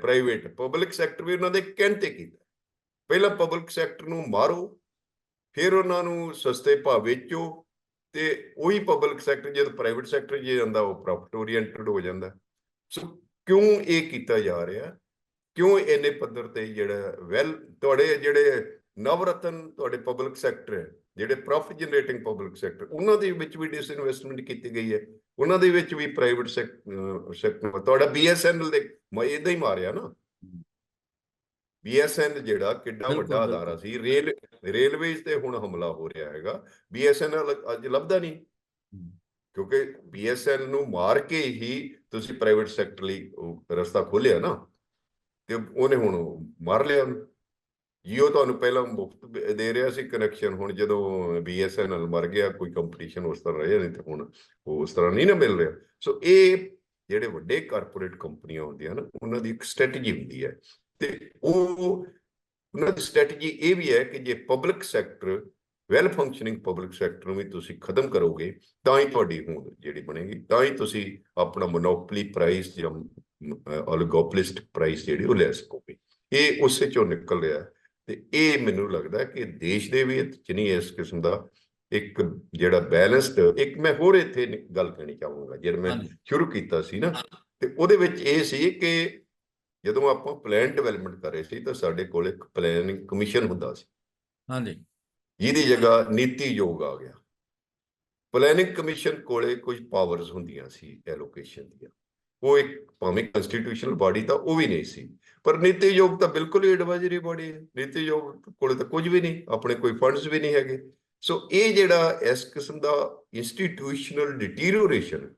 ਪ੍ਰਾਈਵੇਟ ਪਬਲਿਕ ਸੈਕਟਰ ਵੀ ਉਹਨਾਂ ਦੇ ਕਹਿਣ ਤੇ ਕੀਤਾ। ਪਹਿਲਾਂ ਪਬਲਿਕ ਸੈਕਟਰ ਨੂੰ ਮਾਰੋ, ਫਿਰ ਉਹਨਾਂ ਨੂੰ ਸਸਤੇ ਭਾਅ ਵੇਚੋ ਤੇ ਉਹੀ ਪਬਲਿਕ ਸੈਕਟਰ ਜਦ ਪ੍ਰਾਈਵੇਟ ਸੈਕਟਰ ਜੇ ਜਾਂਦਾ ਉਹ ਪ੍ਰੋਫਿਟ ਓਰੀਐਂਟਡ ਹੋ ਜਾਂਦਾ। ਸੋ ਕਿਉਂ ਇਹ ਕੀਤਾ ਜਾ ਰਿਹਾ? ਕਿਉਂ ਇੰਨੇ ਪੱਧਰ ਤੇ ਜਿਹੜਾ ਵੈਲ ਤੁਹਾਡੇ ਜਿਹੜੇ ਨਵਰਤਨ ਤੁਹਾਡੇ ਪਬਲਿਕ ਸੈਕਟਰ ਹੈ, ਜਿਹੜੇ ਪ੍ਰੋਫਿਟ ਜਨਰੇਟਿੰਗ ਪਬਲਿਕ ਸੈਕਟਰ ਉਹਨਾਂ ਦੇ ਵਿੱਚ ਵੀ ਡਿਸਇਨਵੈਸਟਮੈਂਟ ਕੀਤੀ ਗਈ ਹੈ। ਉਹਨਾਂ ਦੇ ਵਿੱਚ ਵੀ ਪ੍ਰਾਈਵੇਟ ਸੈਕਟਰ ਤੁਹਾਡਾ ਬੀਐਸਐਨਐਲ ਦੇ ਮੈਂ ਇਦਾਂ ਹੀ ਮਾਰਿਆ ਨਾ। ਬੀਐਸਐਨ ਜਿਹੜਾ ਕਿੱਡਾ ਵੱਡਾ ਅਦਾਰਾ। ਸੀ ਰੇਲ ਰੇਲਵੇਜ਼ ਤੇ ਹੁਣ ਹਮਲਾ ਹੋ ਰਿਹਾ ਹੈਗਾ। ਬੀਐਸਐਨਐਲ ਅੱਜ ਲੱਭਦਾ ਨਹੀਂ। ਕਿਉਂਕਿ ਬੀਐਸਐਨ ਨੂੰ ਮਾਰ ਕੇ ਹੀ ਤੁਸੀਂ ਪ੍ਰਾਈਵੇਟ ਸੈਕਟਰ ਲਈ ਰਸਤਾ ਖੋਲਿਆ ਨਾ ਤੇ ਉਹਨੇ ਹੁਣ ਮਾਰ ਲਿਆ ਜੀਓ ਤੁਹਾਨੂੰ ਪਹਿਲਾਂ ਮੁਫਤ ਦੇ ਰਿਹਾ ਸੀ ਕਨੈਕਸ਼ਨ ਹੁਣ ਜਦੋਂ ਬੀਐਸਐਨਐਲ ਮਰ ਗਿਆ ਕੋਈ ਕੰਪੀਟੀਸ਼ਨ ਉਸ ਤਰ੍ਹਾਂ ਰਿਹਾ ਨਹੀਂ ਤੇ ਹੁਣ ਉਹ ਉਸ ਤਰ੍ਹਾਂ ਨਹੀਂ ਨਾ ਮਿਲ ਰਿਹਾ। ਸੋ ਇਹ ਜਿਹੜੇ ਵੱਡੇ ਕਾਰਪੋਰੇਟ ਕੰਪਨੀਆਂ ਹੁੰਦੀਆਂ ਨਾ ਉਹਨਾਂ ਦੀ ਇੱਕ ਸਟ੍ਰੈਟਜੀ ਹੁੰਦੀ ਹੈ। ਤੇ ਉਹ ਉਹਨਾਂ ਦੀ ਸਟ੍ਰੈਟਜੀ ਇਹ ਵੀ ਹੈ ਕਿ ਜੇ public sector well functioning public sector ਨੂੰ ਵੀ ਤੁਸੀਂ ਖਤਮ ਕਰੋਗੇ ਤਾਂ ਹੀ ਤੁਹਾਡੀ ਹੋਂਦ ਜਿਹੜੀ ਬਣੇਗੀ ਤਾਂ ਹੀ ਤੁਸੀਂ ਆਪਣਾ ਮੋਨੋਪੋਲੀ ਪ੍ਰਾਈਸ ਜਾਂ oligopolist ਪ੍ਰਾਈਸ ਜਿਹੜੀ ਉਹ ਲੈ ਸਕੋਗੇ। ਇਹ ਉਸੇ ਚੋਂ ਨਿਕਲ ਰਿਹਾ ਤੇ ਇਹ ਮੈਨੂੰ ਲੱਗਦਾ ਕਿ ਦੇਸ਼ ਦੇ ਵਿੱਚ ਨਹੀਂ ਇਸ ਕਿਸਮ ਦਾ ਇੱਕ ਜਿਹੜਾ ਬੈਲੈਂਸਡ ਇੱਕ ਮੈਂ ਹੋਰ ਇੱਥੇ ਗੱਲ ਕਹਿਣੀ ਚਾਹੂੰਗਾ ਜਦ ਮੈਂ ਸ਼ੁਰੂ ਕੀਤਾ ਸੀ ਨਾ ਤੇ ਉਹਦੇ ਵਿੱਚ ਇਹ ਸੀ ਕਿ ਜਦੋਂ ਆਪਾਂ ਪਲਾਨ ਡਿਵੈਲਪਮੈਂਟ ਕਰ ਰਹੇ ਸੀ ਤਾਂ ਸਾਡੇ ਕੋਲ ਇੱਕ ਪਲੈਨਿੰਗ ਕਮਿਸ਼ਨ ਹੁੰਦਾ ਸੀ। ਹਾਂਜੀ। ਜਿਹਦੀ ਜਗ੍ਹਾ ਨੀਤੀ ਆਯੋਗ ਆ ਗਿਆ। ਪਲੈਨਿੰਗ ਕਮਿਸ਼ਨ ਕੋਲੇ ਕੁਝ ਪਾਵਰਸ ਹੁੰਦੀਆਂ ਸੀ ਐਲੋਕੇਸ਼ਨ ਦੀਆਂ। ਉਹ ਇੱਕ ਭਾਵੇਂ ਕਨਸਟੀਟਿਊਸ਼ਨਲ ਬਾਡੀ ਤਾਂ ਉਹ ਵੀ ਨਹੀਂ ਸੀ। ਪਰ ਨੀਤੀ ਆਯੋਗ ਤਾਂ ਬਿਲਕੁਲ ਹੀ ਐਡਵਾਈਜ਼ਰੀ ਬਾਡੀ ਹੈ। ਨੀਤੀ ਆਯੋਗ ਕੋਲੇ ਤਾਂ ਕੁਝ ਵੀ ਨਹੀਂ ਆਪਣੇ ਕੋਈ ਫੰਡਸ ਵੀ ਨਹੀਂ ਹੈਗੇ। ਸੋ ਇਹ ਜਿਹੜਾ ਇਸ ਕਿਸਮ ਦਾ ਇੰਸਟੀਟਿਊਸ਼ਨਲ ਡਿਟੀਰੀਓਰੇਸ਼ਨ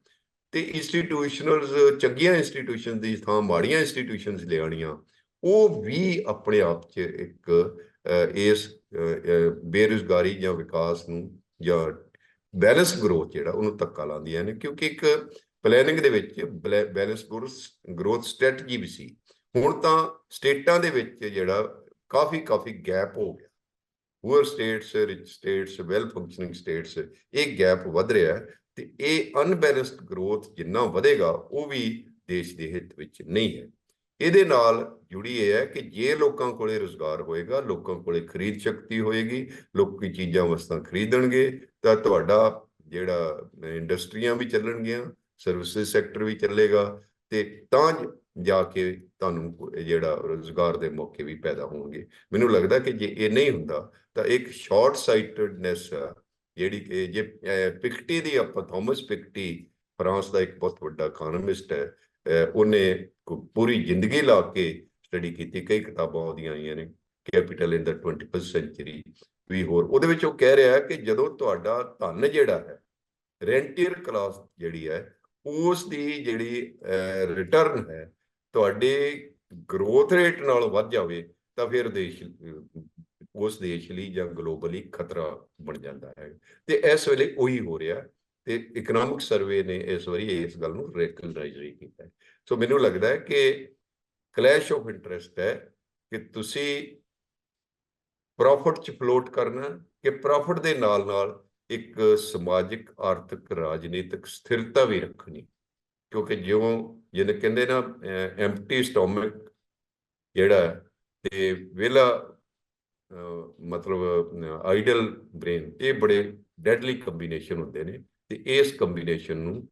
ਤੇ ਇੰਸਟੀਟਿਊਸ਼ਨਲਸ ਚੰਗੀਆਂ ਇੰਸਟੀਟਿਊਸ਼ਨ ਦੀ ਥਾਂ ਮਾੜੀਆਂ ਇੰਸਟੀਟਿਊਸ਼ਨਸ ਲਿਆਉਣੀਆਂ, ਉਹ ਵੀ ਆਪਣੇ ਆਪ 'ਚ ਇੱਕ ਇਸ ਬੇਰੁਜ਼ਗਾਰੀ ਜਾਂ ਵਿਕਾਸ ਨੂੰ ਜਾਂ ਬੈਲੈਂਸ ਗਰੋਥ ਜਿਹੜਾ ਉਹਨੂੰ ਧੱਕਾ ਲਾਉਂਦੀਆਂ ਨੇ, ਕਿਉਂਕਿ ਇੱਕ ਪਲੈਨਿੰਗ ਦੇ ਵਿੱਚ ਬੈਲੈਂਸ ਗਰੋਥ ਸਟ੍ਰੈਟਜੀ ਵੀ ਸੀ। ਹੁਣ ਤਾਂ ਸਟੇਟਾਂ ਦੇ ਵਿੱਚ ਜਿਹੜਾ ਕਾਫੀ ਕਾਫੀ ਗੈਪ ਹੋ ਗਿਆ। Poor states rich states well functioning states ਇਹ ਗੈਪ ਵੱਧ ਰਿਹਾ ਹੈ। ਤੇ ਇਹ ਅਨਬੈਲੈਂਸਡ ਗਰੋਥ ਜਿੰਨਾ ਵਧੇਗਾ, ਉਹ ਵੀ ਦੇਸ਼ ਦੇ ਹਿੱਤ ਵਿੱਚ ਨਹੀਂ ਹੈ। ਇਹਦੇ ਨਾਲ ਜੁੜੀ ਇਹ ਹੈ ਕਿ ਜੇ ਲੋਕਾਂ ਕੋਲੇ ਰੋਜ਼ਗਾਰ ਹੋਏਗਾ, ਲੋਕਾਂ ਕੋਲੇ ਖਰੀਦ ਸ਼ਕਤੀ ਹੋਏਗੀ, ਲੋਕੀ ਚੀਜ਼ਾਂ, ਵਸਤਾਂ ਖਰੀਦਣਗੇ, ਤਾਂ ਤੁਹਾਡਾ ਜਿਹੜਾ ਇੰਡਸਟਰੀਆਂ ਵੀ ਚੱਲਣਗੀਆਂ ਸਰਵਿਸਿਜ਼ ਸੈਕਟਰ ਵੀ ਚੱਲੇਗਾ ਤੇ ਤਾਂ ਜਾ ਕੇ ਤੁਹਾਨੂੰ ਕੋ- ਜਿਹੜਾ ਰੋਜ਼ਗਾਰ ਦੇ ਮੌਕੇ ਵੀ ਪੈਦਾ ਹੋਣਗੇ। ਮੈਨੂੰ ਲੱਗਦਾ ਕਿ ਜੇ ਇਹ ਨਹੀਂ ਹੁੰਦਾ, ਤਾਂ ਇੱਕ ਸ਼ਾਰਟ ਸਾਈਟਡਨੈਸ ਜਿਹੜੀ ਕਿ ਜੇ ਪਿਕਟੀ ਦੀ ਆਪਾਂ, ਥਾਮਸ ਪਿਕਟੀ ਫਰਾਂਸ ਦਾ ਇੱਕ ਬਹੁਤ ਵੱਡਾ ਇਕਨੋਮਿਸਟ ਹੈ ਉਹਨੇ ਪੂਰੀ ਜ਼ਿੰਦਗੀ ਲਾ ਕੇ ਸਟੱਡੀ ਕੀਤੀ, ਕਈ ਕਿਤਾਬਾਂ ਉਹਦੀਆਂ ਆਈਆਂ ਨੇ ਕੈਪੀਟਲ ਇਨ ਦਾ 21st ਸੈਂਚਰੀ ਵੀ ਹੋਰ। ਉਹਦੇ ਵਿੱਚ ਉਹ ਕਹਿ ਰਿਹਾ ਕਿ ਜਦੋਂ ਤੁਹਾਡਾ ਧਨ ਜਿਹੜਾ ਹੈ ਰੈਂਟੀਅਰ ਕਲਾਸ ਜਿਹੜੀ ਹੈ ਉਸ ਦੀ ਜਿਹੜੀ ਰਿਟਰਨ ਹੈ, ਤੁਹਾਡੇ ਗਰੋਥ ਰੇਟ ਨਾਲ ਵੱਧ ਜਾਵੇ, ਤਾਂ ਫਿਰ ਦੇਸ਼ ਉਸ ਦੇਸ਼ ਲਈ ਜਾਂ ਗਲੋਬਲੀ ਖਤਰਾ ਬਣ ਜਾਂਦਾ ਹੈ। ਤੇ ਇਸ ਵੇਲੇ ਉਹੀ ਹੋ ਰਿਹਾ ਤੇ ਇਕਨੋਮਿਕ ਸਰਵੇ ਨੇ ਇਸ ਵਾਰੀ ਇਸ ਗੱਲ ਨੂੰ ਰੈਕਗਨਾਈਜ਼ ਵੀ ਕੀਤਾ ਸੋ ਮੈਨੂੰ ਲੱਗਦਾ ਹੈ ਕਿ ਕਲੈਸ਼ ਆਫ ਇੰਟਰਸਟ ਹੈ ਕਿ ਤੁਸੀਂ ਪ੍ਰੋਫਿਟ ਚ ਫਲੋਟ ਕਰਨਾ ਕਿ ਪ੍ਰੋਫਿਟ ਦੇ ਨਾਲ ਨਾਲ ਇੱਕ ਸਮਾਜਿਕ ਆਰਥਿਕ ਰਾਜਨੀਤਿਕ ਸਥਿਰਤਾ ਵੀ ਰੱਖਣੀ। ਕਿਉਂਕਿ ਜਿਉਂ ਜਿਹਨੇ ਕਹਿੰਦੇ ਨਾ ਐਮਪਟੀ ਸਟੋਮਕ ਜਿਹੜਾ ਹੈ, ਤੇ ਵਿਲਾ ਮਤਲਬ ਆਈਡਲ ਬ੍ਰੇਨ, ਇਹ ਬੜੇ ਡੈਡਲੀ ਕੰਬੀਨੇਸ਼ਨ ਹੁੰਦੇ ਨੇ ਤੇ ਇਸ ਕੰਬੀਨੇਸ਼ਨ ਨੂੰ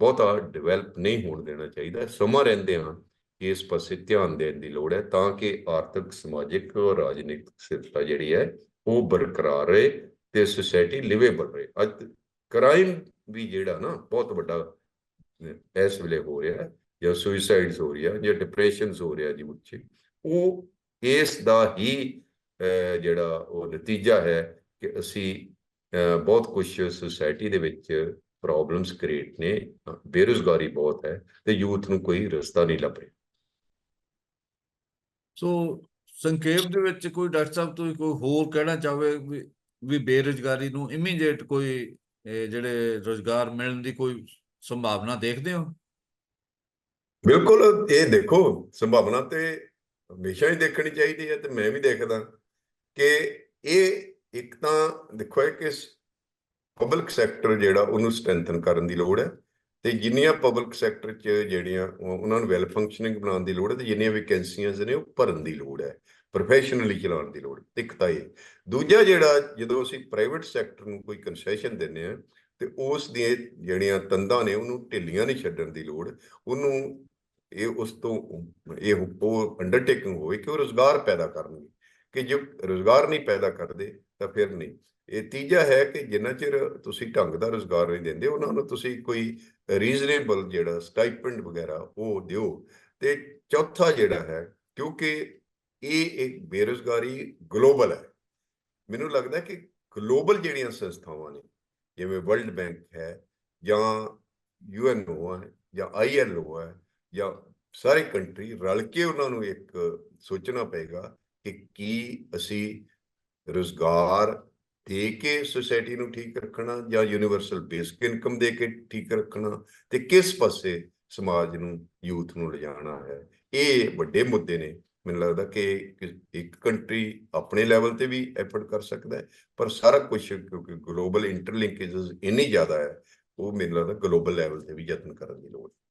ਬਹੁਤਾ ਡਿਵੈਲਪ ਨਹੀਂ ਹੋਣ ਦੇਣਾ ਚਾਹੀਦਾ। ਸਮਾਂ ਰਹਿੰਦੇ ਹਾਂ ਇਸ ਪਾਸੇ ਧਿਆਨ ਦੇਣ ਦੀ ਲੋੜ ਹੈ ਤਾਂ ਕਿ ਆਰਥਿਕ, ਸਮਾਜਿਕ ਔਰ ਰਾਜਨੀਤਿਕ ਸਥਿਰਤਾ ਜਿਹੜੀ ਹੈ ਉਹ ਬਰਕਰਾਰ ਰਹੇ ਤੇ ਸੋਸਾਇਟੀ ਲਿਵੇਬਲ ਰਹੇ। ਅੱਜ ਕ੍ਰਾਈਮ ਵੀ ਜਿਹੜਾ ਨਾ ਬਹੁਤ ਵੱਡਾ ਇਸ ਵੇਲੇ ਹੋ ਰਿਹਾ ਜਾਂ ਸੁਇਸਾਈਡਸ ਹੋ ਰਿਹਾ ਜਾਂ ਡਿਪਰੈਸ਼ਨਸ ਹੋ ਰਿਹਾ ਜੀ ਉੱਚੇ ਉਹ ਇਸ ਦਾ ਹੀ ਜਿਹੜਾ ਉਹ ਨਤੀਜਾ ਹੈ ਕਿ ਅਸੀਂ ਬਹੁਤ ਕੁਝ ਸੋਸਾਇਟੀ ਦੇ ਵਿੱਚ ਪ੍ਰੋਬਲਮਸ ਕ੍ਰੀਏਟ ਨੇ ਬੇਰੁਜ਼ਗਾਰੀ ਬਹੁਤ ਹੈ ਤੇ ਯੂਥ ਨੂੰ ਕੋਈ ਰਸਤਾ ਨਹੀਂ ਲੱਭ ਰਿਹਾ। ਸੋ ਸੰਖੇਪ ਦੇ ਵਿੱਚ ਕੋਈ ਡਾਕਟਰ ਸਾਹਿਬ ਤੁਸੀਂ ਕੋਈ ਹੋਰ ਕਹਿਣਾ ਚਾਹਵੇ ਵੀ ਬੇਰੁਜ਼ਗਾਰੀ ਨੂੰ ਇਮੀਡੀਏਟ ਕੋਈ ਜਿਹੜੇ ਰੋਜ਼ਗਾਰ ਮਿਲਣ ਦੀ ਕੋਈ ਸੰਭਾਵਨਾ ਦੇਖਦੇ ਹੋ? ਬਿਲਕੁਲ ਇਹ ਦੇਖੋ ਸੰਭਾਵਨਾ ਤੇ ਹਮੇਸ਼ਾ ਹੀ ਦੇਖਣੀ ਚਾਹੀਦੀ ਹੈ ਤੇ ਮੈਂ ਵੀ ਦੇਖਦਾ। ਕਿ ਇਹ ਇੱਕ ਤਾਂ ਦੇਖੋ ਇਹ ਕਿ ਪਬਲਿਕ ਸੈਕਟਰ ਜਿਹੜਾ ਉਹਨੂੰ ਸਟਰੈਂਥਨ ਕਰਨ ਦੀ ਲੋੜ ਹੈ ਤੇ ਜਿੰਨੀਆਂ ਪਬਲਿਕ ਸੈਕਟਰ 'ਚ ਜਿਹੜੀਆਂ ਉਹਨਾਂ ਨੂੰ ਵੈਲ ਫੰਕਸ਼ਨਿੰਗ ਬਣਾਉਣ ਦੀ ਲੋੜ ਹੈ ਤੇ ਜਿੰਨੀਆਂ ਵੈਕੈਂਸੀਆਂ ਨੇ ਉਹ ਭਰਨ ਦੀ ਲੋੜ ਹੈ ਪ੍ਰੋਫੈਸ਼ਨਲੀ ਚਲਾਉਣ ਦੀ ਲੋੜ, ਇੱਕ ਤਾਂ ਇਹ। ਦੂਜਾ ਜਿਹੜਾ ਜਦੋਂ ਅਸੀਂ ਪ੍ਰਾਈਵੇਟ ਸੈਕਟਰ ਨੂੰ ਕੋਈ ਕਨਸੈਸ਼ਨ ਦਿੰਦੇ ਆ ਤੇ ਉਸ ਦੀਆਂ ਜਿਹੜੀਆਂ ਤੰਦਾਂ ਨੇ ਉਹਨੂੰ ਢਿੱਲੀਆਂ ਨਹੀਂ ਛੱਡਣ ਦੀ ਲੋੜ, ਉਹਨੂੰ ਇਹ ਉਸ ਤੋਂ ਇਹ ਉਹ ਅੰਡਰਟੇਕਿੰਗ ਹੋਵੇ ਕਿ ਉਹ ਰੋਜ਼ਗਾਰ ਪੈਦਾ ਕਰਨਗੇ। ਕਿ ਜੇ ਰੋਜ਼ਗਾਰ ਨਹੀਂ ਪੈਦਾ ਕਰਦੇ, ਤਾਂ ਫਿਰ ਨਹੀਂ। ਇਹ ਤੀਜਾ ਹੈ ਕਿ ਜਿੰਨਾ ਚਿਰ ਤੁਸੀਂ ਢੰਗ ਦਾ ਰੋਜ਼ਗਾਰ ਨਹੀਂ ਦਿੰਦੇ, ਉਹਨਾਂ ਨੂੰ ਤੁਸੀਂ ਕੋਈ ਰੀਜ਼ਨੇਬਲ ਜਿਹੜਾ ਸਟਾਈਪੈਂਡ ਵਗੈਰਾ ਉਹ ਦਿਓ। ਤੇ ਚੌਥਾ ਜਿਹੜਾ ਹੈ, ਕਿਉਂਕਿ ਇਹ ਇੱਕ ਬੇਰੁਜ਼ਗਾਰੀ ਗਲੋਬਲ ਹੈ। ਮੈਨੂੰ ਲੱਗਦਾ ਕਿ ਗਲੋਬਲ ਜਿਹੜੀਆਂ ਸੰਸਥਾਵਾਂ ਨੇ, ਜਿਵੇਂ ਵਰਲਡ ਬੈਂਕ ਹੈ, ਜਾਂ ਯੂਐਨਓ ਹੈ, ਜਾਂ ਆਈਐਲਓ ਹੈ, ਜਾਂ ਸਾਰੇ ਕੰਟਰੀ ਰਲ ਕੇ ਉਹਨਾਂ ਨੂੰ ਇੱਕ ਸੋਚਣਾ ਪਏਗਾ ਕਿ ਕੀ ਅਸੀਂ ਰੋਜ਼ਗਾਰ ਦੇ ਕੇ ਸੋਸਾਇਟੀ ਨੂੰ ਠੀਕ ਰੱਖਣਾ ਜਾਂ ਯੂਨੀਵਰਸਲ ਬੇਸਿਕ ਇਨਕਮ ਦੇ ਕੇ ਠੀਕ ਰੱਖਣਾ ਤੇ ਕਿਸ ਪਾਸੇ ਸਮਾਜ ਨੂੰ ਯੂਥ ਨੂੰ ਲਿਜਾਣਾ ਹੈ? ਇਹ ਵੱਡੇ ਮੁੱਦੇ ਨੇ। ਮੈਨੂੰ ਲੱਗਦਾ ਕਿ ਇੱਕ ਕੰਟਰੀ ਆਪਣੇ ਲੈਵਲ ਤੇ ਵੀ ਐਫਰਟ ਕਰ ਸਕਦਾ ਹੈ, ਪਰ ਸਾਰਾ ਕੁਝ ਕਿਉਂਕਿ ਗਲੋਬਲ ਇੰਟਰਲਿੰਕੇजेस ਇੰਨੀ ਜ਼ਿਆਦਾ ਹੈ, ਉਹ ਮੈਨੂੰ ਲੱਗਦਾ ਗਲੋਬਲ ਲੈਵਲ ਤੇ ਵੀ ਯਤਨ ਕਰਨ ਦੀ ਲੋੜ ਹੈ।